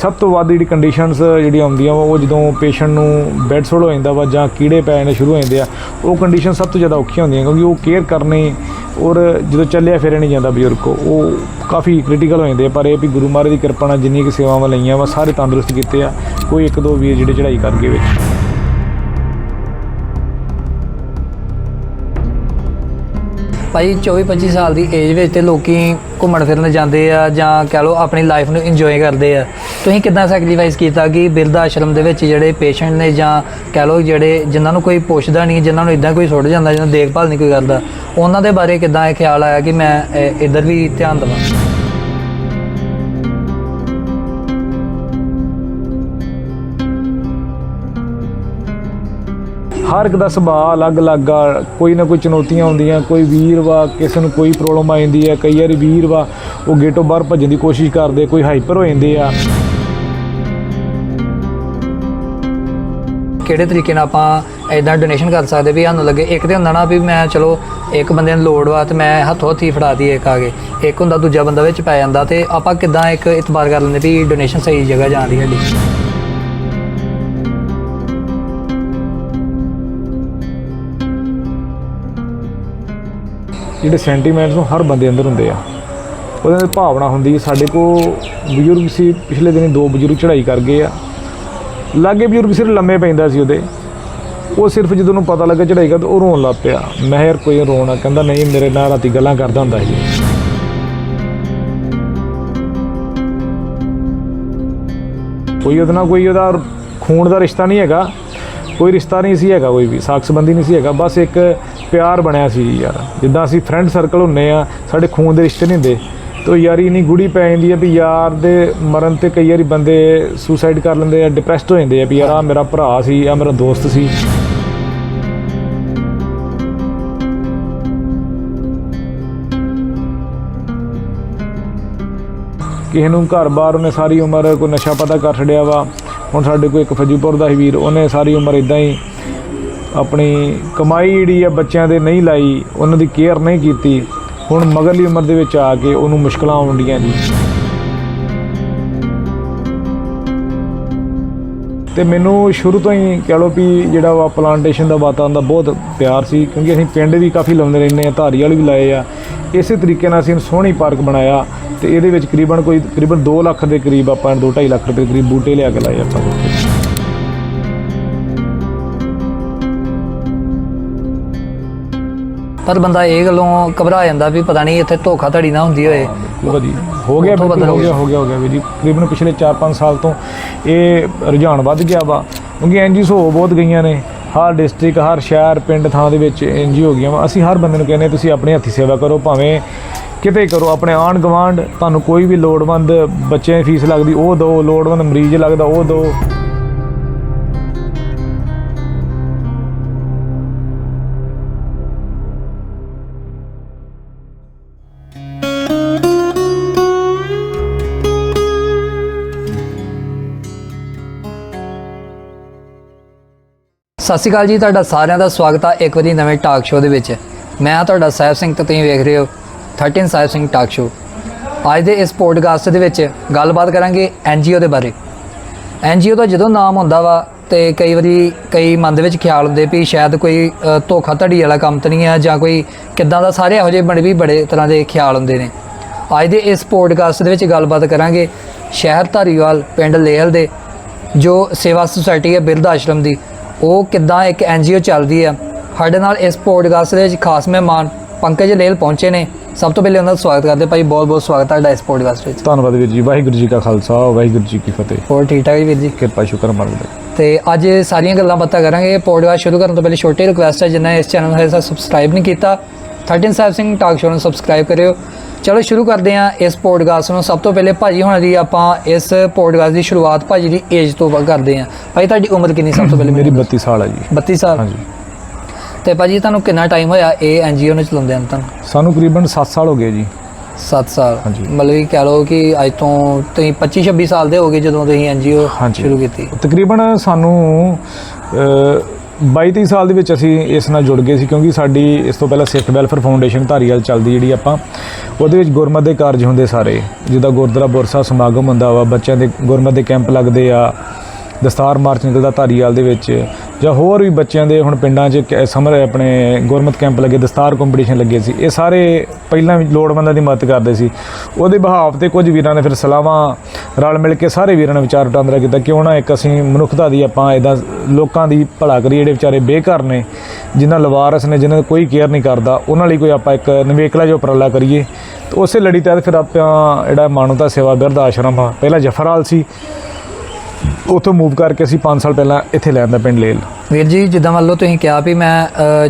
ਸਭ ਤੋਂ ਵੱਧ ਜਿਹੜੀ ਕੰਡੀਸ਼ਨਸ ਜਿਹੜੀਆਂ ਆਉਂਦੀਆਂ ਵਾ, ਉਹ ਜਦੋਂ ਪੇਸ਼ੈਂਟ ਨੂੰ ਬੈੱਡ ਸੋਲ ਹੋ ਜਾਂਦਾ ਵਾ ਜਾਂ ਕੀੜੇ ਪੈ ਜਾਣੇ ਸ਼ੁਰੂ ਹੋ ਜਾਂਦੇ ਆ, ਉਹ ਕੰਡੀਸ਼ਨ ਸਭ ਤੋਂ ਜ਼ਿਆਦਾ ਔਖੀਆਂ ਹੁੰਦੀਆਂ ਕਿਉਂਕਿ ਉਹ ਕੇਅਰ ਕਰਨੀ ਔਰ ਜਦੋਂ ਚੱਲਿਆ ਫਿਰਿਆ ਨਹੀਂ ਜਾਂਦਾ ਬਜ਼ੁਰਗ ਕੋ ਉਹ ਕਾਫੀ ਕ੍ਰਿਟੀਕਲ ਹੋ ਜਾਂਦੇ ਆ। ਪਰ ਇਹ ਵੀ ਗੁਰੂ ਮਹਾਰਾਜ ਦੀ ਕਿਰਪਾ ਨਾਲ ਜਿੰਨੀ ਕੁ ਸੇਵਾਵਾਂ ਲਈਆਂ ਵਾ, ਸਾਰੇ ਤੰਦਰੁਸਤ ਕੀਤੇ ਆ। ਕੋਈ ਇੱਕ ਦੋ ਵੀਰ ਜਿਹੜੇ ਚੜ੍ਹਾਈ ਕਰ ਗਏ ਵਿੱਚ। ਭਾਈ 24 25 ਸਾਲ ਦੀ ਏਜ ਵਿੱਚ ਤੇ ਲੋਕੀ ਘੁੰਮਣ ਫਿਰਨ ਜਾਂਦੇ ਆ ਜਾਂ ਕਹ ਲਓ ਆਪਣੀ ਲਾਈਫ ਨੂੰ ਇੰਜੋਏ ਕਰਦੇ ਆ। ਤੁਸੀਂ ਕਿੱਦਾਂ ਸੈਕਰੀਫਾਈਸ ਕੀਤਾ ਕਿ ਬਿਰਧ ਆਸ਼ਰਮ ਦੇ ਵਿੱਚ ਜਿਹੜੇ ਪੇਸ਼ੈਂਟ ਨੇ ਜਾਂ ਕਹ ਲਓ ਜਿਹੜੇ ਜਿਨ੍ਹਾਂ ਨੂੰ ਕੋਈ ਪੁੱਛਦਾ ਨਹੀਂ, ਜਿਨ੍ਹਾਂ ਨੂੰ ਇਦਾਂ ਕੋਈ ਸੁੱਟ ਜਾਂਦਾ ਜਿਹਨਾਂ ਦੀ ਦੇਖਭਾਲ ਨਹੀਂ ਕੋਈ ਕਰਦਾ, ਉਹਨਾਂ ਦੇ ਬਾਰੇ ਕਿੱਦਾਂ ਇਹ ਖਿਆਲ ਆਇਆ ਕਿ ਮੈਂ, ਇਹ ਇੱਧਰ ਵੀ ਧਿਆਨ ਦੇਵਾਂ? ਹਰ ਇੱਕ ਦਾ ਸੁਭਾਅ ਅਲੱਗ-ਅਲੱਗ ਆ, ਕੋਈ ਨਾ ਕੋਈ ਚੁਣੌਤੀਆਂ ਆਉਂਦੀਆਂ, ਕੋਈ ਵੀਰ ਵਾ, ਕਿਸੇ ਨੂੰ ਕੋਈ ਪ੍ਰੋਬਲਮ ਆ ਜਾਂਦੀ ਹੈ, ਕਈ ਵਾਰੀ ਵੀਰ ਵਾ, ਉਹ ਗੇਟੋਂ ਬਾਹਰ ਭੱਜਣ ਦੀ ਕੋਸ਼ਿਸ਼ ਕਰਦੇ, ਕੋਈ ਹਾਈਪਰ ਹੋ ਜਾਂਦੇ ਆ। ਕਿਹੜੇ ਤਰੀਕੇ ਨਾਲ ਆਪਾਂ ਇਦਾਂ ਡੋਨੇਸ਼ਨ ਕਰ ਸਕਦੇ ਵੀ ਸਾਨੂੰ ਲੱਗੇ? ਇੱਕ ਤੇ ਹੁੰਦਾ ਨਾ ਵੀ ਮੈਂ, ਚਲੋ, ਇੱਕ ਬੰਦੇ ਨੂੰ ਲੋੜ ਵਾ ਤੇ ਮੈਂ ਹੱਥੋਂ ਹੱਥੀ ਫੜਾ ਦੀ ਇੱਕ ਆ ਕੇ। ਇੱਕ ਹੁੰਦਾ ਦੂਜਾ ਬੰਦਾ ਵਿੱਚ ਪੈ ਜਾਂਦਾ ਤੇ ਆਪਾਂ ਕਿੱਦਾਂ ਇੱਕ ਇਤਬਾਰ ਕਰ ਲੈਂਦੇ ਵੀ ਡੋਨੇਸ਼ਨ ਸਹੀ ਜਗ੍ਹਾ ਜਾਂਦੀ ਸਾਡੀ। ਜਿਹੜੇ ਸੈਂਟੀਮੈਂਟਸ ਨੂੰ ਹਰ ਬੰਦੇ ਅੰਦਰ ਹੁੰਦੇ ਆ। ਉਹਦੇ ਨਾਲ ਭਾਵਨਾ ਹੁੰਦੀ ਹੈ ਸਾਡੇ ਕੋ ਬਜ਼ੁਰਗ ਸੀ, ਪਿਛਲੇ ਦਿਨੀ ਦੋ ਬਜ਼ੁਰਗ ਚੜ੍ਹਾਈ ਕਰ ਗਏ ਆ। ਲਾਗੇ ਬਜ਼ੁਰਗ ਸਿਰ ਲੰਮੇ ਪੈਂਦਾ ਸੀ ਉਹਦੇ। ਉਹ ਸਿਰਫ ਜਦੋਂ ਉਹਨੂੰ ਪਤਾ ਲੱਗਾ ਚੜ੍ਹਾਈ ਕਰ ਉਹ ਰੋਣ ਲੱਗ ਪਿਆ। ਮੈਂ ਕਿਹਾ, ਯਾਰ, ਕੋਈ ਰੋਣਾ ਕਹਿੰਦਾ, ਨਹੀਂ, ਮੇਰੇ ਨਾਲ ਰਾਤੀ ਗੱਲਾਂ ਕਰਦਾ ਹੁੰਦਾ ਸੀ। ਕੋਈ ਉਹਦੇ ਨਾਲ ਕੋਈ ਉਹਦਾ ਖੂਨ ਦਾ ਰਿਸ਼ਤਾ ਨਹੀਂ ਹੈਗਾ। ਕੋਈ ਰਿਸ਼ਤਾ ਨਹੀਂ ਸੀ ਹੈਗਾ, ਕੋਈ ਵੀ। ਸਾਕ ਸੰਬੰਧੀ ਨਹੀਂ ਸੀ ਹੈਗਾ। ਬਸ ਇੱਕ ਪਿਆਰ ਬਣਿਆ ਸੀ ਯਾਰ। ਜਿੱਦਾਂ ਅਸੀਂ ਫਰੈਂਡ ਸਰਕਲ ਹੁੰਨੇ ਆ, ਸਾਡੇ ਖੂਨ ਦੇ ਰਿਸ਼ਤੇ ਨਹੀਂ ਹੁੰਦੇ। ਤੋ ਯਾਰੀ ਨਹੀਂ ਗੁੜੀ ਪੈ ਜਾਂਦੀ ਹੈ ਵੀ ਯਾਰ ਦੇ ਮਰਨ ਤੇ ਕਈ ਵਾਰੀ ਬੰਦੇ ਸੁਸਾਈਡ ਕਰ ਲੈਂਦੇ ਆ ਡਿਪਰੈਸਡ ਹੋ ਜਾਂਦੇ ਆ ਵੀ ਯਾਰ ਆ ਮੇਰਾ ਭਰਾ ਸੀ ਆ ਮੇਰਾ ਦੋਸਤ ਸੀ। ਕਿਸੇ ਨੂੰ ਘਰ-ਬਾਰ ਉਹਨੇ ਸਾਰੀ ਉਮਰ ਕੋਈ ਨਸ਼ਾ ਪਤਾ ਕਰ ਛੜਿਆ ਵਾ। ਹੁਣ ਸਾਡੇ ਕੋਲ ਇੱਕ ਫਜੂਪੁਰ ਦਾ ਹੀ ਵੀਰ, ਉਹਨੇ ਸਾਰੀ ਉਮਰ ਇਦਾਂ ਹੀ ਆਪਣੀ ਕਮਾਈ ਜਿਹੜੀ ਆ ਬੱਚਿਆਂ ਦੇ ਨਹੀਂ ਲਾਈ, ਉਹਨਾਂ ਦੀ ਕੇਅਰ ਨਹੀਂ ਕੀਤੀ, ਹੁਣ ਮਗਰਲੀ ਉਮਰ ਦੇ ਵਿੱਚ ਆ ਕੇ ਉਹਨੂੰ ਮੁਸ਼ਕਲਾਂ ਆਉਂਦੀਆਂ ਜੀ। ਤੇ ਮੈਨੂੰ ਸ਼ੁਰੂ ਤੋਂ ਹੀ ਕਹ ਲਓ ਵੀ ਜਿਹੜਾ ਵਾ ਪਲਾਂਟੇਸ਼ਨ ਦਾ ਵਾਤਾਵਰਨ ਦਾ ਬਹੁਤ ਪਿਆਰ ਸੀ, ਕਿਉਂਕਿ ਅਸੀਂ ਪਿੰਡ ਵੀ ਕਾਫੀ ਲਾਉਂਦੇ ਰਹਿੰਦੇ ਆ ਧਾਰੀ ਵਾਲੇ ਵੀ ਲਾਏ ਆ। ਇਸੇ ਤਰੀਕੇ ਨਾਲ ਅਸੀਂ ਸੋਹਣੀ ਪਾਰਕ ਬਣਾਇਆ ਤੇ ਇਹਦੇ ਵਿੱਚ ਕਰੀਬਨ ਕੋਈ ਤਕਰੀਬਨ 2 ਲੱਖ ਦੇ ਕਰੀਬ ਆਪਾਂ 2.5 ਲੱਖ ਰੁਪਏ ਦੇ ਕਰੀਬ ਬੂਟੇ ਲਿਆ ਕੇ ਲਾਏ ਆਪਾਂ। ਪਰ ਬੰਦਾ ਇਹ ਗੱਲੋਂ ਘਬਰਾ ਜਾਂਦਾ ਵੀ ਪਤਾ ਨਹੀਂ ਇੱਥੇ ਧੋਖਾ ਧੜੀ ਨਾ ਹੁੰਦੀ ਹੋਏ। ਵਧੀਆ ਹੋ ਗਿਆ ਬਿਲਕੁਲ ਹੋ ਗਿਆ ਹੋ ਗਿਆ ਹੋ ਗਿਆ ਵੀ ਜੀ। ਤਕਰੀਬਨ ਪਿਛਲੇ 4-5 ਸਾਲ ਤੋਂ ਇਹ ਰੁਝਾਨ ਵੱਧ ਗਿਆ ਵਾ। ਕਿਉਂਕਿ ਐਨਜੀਓ ਹੋ ਬਹੁਤ ਗਈਆਂ ਨੇ। ਹਰ ਡਿਸਟ੍ਰਿਕਟ ਹਰ ਸ਼ਹਿਰ ਪਿੰਡ ਥਾਂ ਦੇ ਵਿੱਚ ਐਨਜੀਓ ਹੋ ਗਈਆਂ ਵਾ। ਅਸੀਂ ਹਰ ਬੰਦੇ ਨੂੰ ਕਹਿੰਦੇ ਤੁਸੀਂ ਆਪਣੇ ਹੱਥੀ ਸੇਵਾ ਕਰੋ ਭਾਵੇਂ ਕਿਤੇ ਕਰੋ ਆਪਣੇ ਆਂਢ ਗਵਾਂਢ ਤੁਹਾਨੂੰ ਕੋਈ ਵੀ ਲੋੜਵੰਦ ਬੱਚਿਆਂ ਦੀ ਫੀਸ ਲੱਗਦੀ ਉਹ ਦਿਓ ਲੋੜਵੰਦ ਮਰੀਜ਼ ਲੱਗਦਾ ਉਹ ਦਿਓ ਸਤਿ ਸ਼੍ਰੀ ਅਕਾਲ ਜੀ ਤੁਹਾਡਾ ਸਾਰਿਆਂ ਦਾ ਸਵਾਗਤ ਆ ਇੱਕ ਵਾਰੀ ਨਵੇਂ ਟਾਕ ਸ਼ੋਅ ਦੇ ਵਿੱਚ। ਮੈਂ ਤੁਹਾਡਾ ਸਾਹਿਬ ਸਿੰਘ ਤੇ ਤੁਸੀਂ ਵੇਖ ਰਹੇ ਹੋ 13 ਸਾਹਿਬ ਸਿੰਘ ਟਾਕ ਸ਼ੋਅ ਅੱਜ ਦੇ ਇਸ ਪੋਡਕਾਸਟ ਦੇ ਵਿੱਚ ਗੱਲਬਾਤ ਕਰਾਂਗੇ ਐਨਜੀਓ ਦੇ ਬਾਰੇ। ਐਨਜੀਓ ਦਾ ਜਦੋਂ ਨਾਮ ਹੁੰਦਾ ਵਾ ਤੇ ਕਈ ਵਾਰੀ ਕਈ ਮਨ ਦੇ ਵਿੱਚ ਖਿਆਲ ਹੁੰਦੇ ਵੀ ਸ਼ਾਇਦ ਕੋਈ ਅ, ਧੋਖਾ ਧੜੀ ਵਾਲਾ ਕੰਮ ਤਾਂ ਨਹੀਂ ਹੈ ਜਾਂ ਕੋਈ ਕਿੱਦਾਂ ਦਾ ਸਾਰੇ ਇਹੋ ਜਿਹੇ ਬਣੇ ਵੀ ਬੜੇ ਤਰ੍ਹਾਂ ਦੇ ਖਿਆਲ ਹੁੰਦੇ ਨੇ। ਅੱਜ ਦੇ ਇਸ ਪੋਡਕਾਸਟ ਦੇ ਵਿੱਚ ਗੱਲਬਾਤ ਕਰਾਂਗੇ ਸ਼ਹਿਰ ਧਾਰੀਵਾਲ ਪਿੰਡ ਲੇਹਲ ਦੇ ਜੋ ਸੇਵਾ ਸੁਸਾਇਟੀ ਹੈ ਬਿਰਧ ਆਸ਼ਰਮ ਦੀ। ਉਹ ਕਿੱਦਾਂ ਇੱਕ ਐਨਜੀਓ ਚੱਲਦੀ ਆ? ਸਾਡੇ ਨਾਲ ਇਸ ਪੋਡਕਾਸਟ ਦੇ ਵਿੱਚ ਖਾਸ ਮਹਿਮਾਨ ਪੰਕਜ ਲੇਲ ਪਹੁੰਚੇ ਨੇ। ਸਭ ਤੋਂ ਪਹਿਲੇ ਉਹਨਾਂ ਦਾ ਸਵਾਗਤ ਕਰਦੇ ਭਾਈ ਬਹੁਤ ਬਹੁਤ ਸਵਾਗਤ ਹੈ ਤੁਹਾਡਾ ਇਸ ਪੋਡਕਾਸਟ ਵਿੱਚ। ਧੰਨਵਾਦ ਵੀਰ ਜੀ। ਵਾਹਿਗੁਰੂ ਜੀ ਕਾ ਖਾਲਸਾ ਵਾਹਿਗੁਰੂ ਜੀ ਕੀ ਫਤਿਹ। ਹੋਰ ਠੀਕ ਠਾਕ ਵੀਰ ਜੀ? ਕਿਰਪਾ ਸ਼ੁਕਰ ਮਾਲਕ ਤੇ ਅੱਜ ਸਾਰੀਆਂ ਗੱਲਾਂ ਬਾਤਾਂ ਕਰਾਂਗੇ। ਪੋਡਕਾਸਟ ਸ਼ੁਰੂ ਕਰਨ ਤੋਂ ਪਹਿਲੇ ਛੋਟੀ ਰਿਕੁਐਸਟ ਹੈ ਜਿਨ੍ਹਾਂ ਨੇ ਇਸ ਚੈਨਲ ਨੂੰ ਹਜੇ ਤੱਕ ਸਬਸਕ੍ਰਾਈਬ ਨਹੀਂ ਕੀਤਾ। 13 ਸਾਹਿਬ ਸਿੰਘ ਟਾਕ ਸ਼ੋਅ ਨੂੰ ਸਬਸਕ੍ਰਾਈਬ ਕਰਿਓ। ਚਲੋ ਸ਼ੁਰੂ ਕਰਦੇ ਹਾਂ ਇਸ ਪੋਡਕਾਸਟ ਨੂੰ। ਸਭ ਤੋਂ ਪਹਿਲੇ ਭਾਜੀ ਹੋਣਾ ਦੀ ਆਪਾਂ ਇਸ ਪੋਡਕਾਸਟ ਦੀ ਸ਼ੁਰੂਆਤ ਭਾਜੀ ਦੀ ਏਜ ਤੋਂ ਕਰਦੇ ਹਾਂ। ਭਾਈ ਤੁਹਾਡੀ ਉਮਰ ਕਿੰਨੀ ਸਭ ਤੋਂ ਪਹਿਲੇ ਮੇਰੀ 32 ਸਾਲ ਹੈ ਜੀ। 32 ਸਾਲ? ਹਾਂਜੀ। ਤੇ ਭਾਜੀ ਤੁਹਾਨੂੰ ਕਿੰਨਾ ਟਾਈਮ ਹੋਇਆ ਇਹ ਐਨਜੀਓ ਨੂੰ ਚਲਾਉਂਦੇ ਹਨ ਤੁਹਾਨੂੰ? ਸਾਨੂੰ ਕਰੀਬਨ 7 ਸਾਲ ਹੋ ਗਏ ਜੀ। 7 ਸਾਲ। ਹਾਂਜੀ। ਮਤਲਬ ਕਿ ਕਹਿ ਲਓ ਕਿ ਅੱਜ ਤੋਂ ਤੁਸੀਂ 25 26 ਸਾਲ ਦੇ ਹੋਗੇ ਜਦੋਂ ਤੁਸੀਂ ਐਨਜੀਓ। ਸ਼ੁਰੂ ਕੀਤੀ। ਤਕਰੀਬਨ ਸਾਨੂੰ 22 ਸਾਲ ਦੇ ਵਿੱਚ ਅਸੀਂ ਇਸ ਨਾਲ ਜੁੜ ਗਏ ਸੀ ਕਿਉਂਕਿ ਸਾਡੀ ਇਸ ਤੋਂ ਪਹਿਲਾਂ ਸਿੱਖ ਵੈਲਫੇਅਰ ਫਾਊਂਡੇਸ਼ਨ ਧਾਰੀਵਾਲ ਚੱਲਦੀ ਜਿਹੜੀ ਆਪਾਂ ਉਹਦੇ ਵਿੱਚ ਗੁਰਮਤ ਦੇ ਕਾਰਜ ਹੁੰਦੇ ਸਾਰੇ। ਜਿੱਦਾਂ ਗੁਰਦੁਆਰਾ ਬੁਰਸਾ, ਸਮਾਗਮ ਹੁੰਦਾ ਵਾ, ਬੱਚਿਆਂ ਦੇ ਗੁਰਮਤ ਦੇ ਕੈਂਪ ਲੱਗਦੇ ਆ। ਦਸਤਾਰ ਮਾਰਚ ਨਿਕਲਦਾ ਧਾਰੀਵਾਲ ਦੇ ਵਿੱਚ। ਜਾਂ ਹੋਰ ਵੀ ਬੱਚਿਆਂ ਦੇ ਹੁਣ ਪਿੰਡਾਂ 'ਚ ਕੈ- ਸਮਰ ਆਪਣੇ ਗੁਰਮਤ ਕੈਂਪ ਲੱਗੇ, ਦਸਤਾਰ ਕੰਪੀਟੀਸ਼ਨ ਲੱਗੇ ਸੀ, ਇਹ ਸਾਰੇ ਪਹਿਲਾਂ ਵੀ ਲੋੜਵੰਦਾਂ ਦੀ ਮਦਦ ਕਰਦੇ ਸੀ। ਉਹਦੇ ਬਹਾਵ ਤੇ ਕੁਝ ਵੀਰਾਂ ਨੇ ਫਿਰ ਸਲਾਹਾਂ ਰਲ ਮਿਲ ਕੇ ਸਾਰੇ ਵੀਰਾਂ ਨੇ ਵਿਚਾਰ ਵਟਾਂਦਰਾ ਕੀਤਾ ਕਿਉਂ ਨਾ ਇੱਕ ਅਸੀਂ ਮਨੁੱਖਤਾ ਦੀ ਆਪਾਂ ਇਦਾਂ ਲੋਕਾਂ ਦੀ ਭਲਾ ਕਰੀਏ, ਜਿਹੜੇ ਵਿਚਾਰੇ ਬੇਘਰ ਨੇ, ਜਿਨ੍ਹਾਂ ਲਵਾਰਸ ਨੇ, ਜਿਨ੍ਹਾਂ ਦੀ ਕੋਈ ਕੇਅਰ ਨਹੀਂ ਕਰਦਾ, ਉਹਨਾਂ ਲਈ ਕੋਈ ਆਪਾਂ ਇੱਕ ਨਿਵੇਕਲਾ ਜੋ ਉਪਰਾਲਾ ਕਰੀਏ। ਤੇ ਉਸੇ ਲੜੀ ਤਹਿਤ ਫਿਰ ਆਪਾਂ ਜਿਹੜਾ ਮਾਨਵਤਾ ਸੇਵਾ ਬਿਰਧ ਆਸ਼ਰਮ ਆ, ਪਹਿਲਾਂ ਜਫ਼ਰਾਲ ਸੀ। ਉੱਥੋਂ ਮੂਵ ਕਰਕੇ ਅਸੀਂ 5 ਸਾਲ ਪਹਿਲਾਂ ਇੱਥੇ ਲੈਣ ਦਾ ਪਿੰਡ ਲੇਲ ਵੀਰ ਜੀ ਜਿੱਦਾਂ ਮੰਨ ਲਓ ਤੁਸੀਂ ਕਿਹਾ ਵੀ ਮੈਂ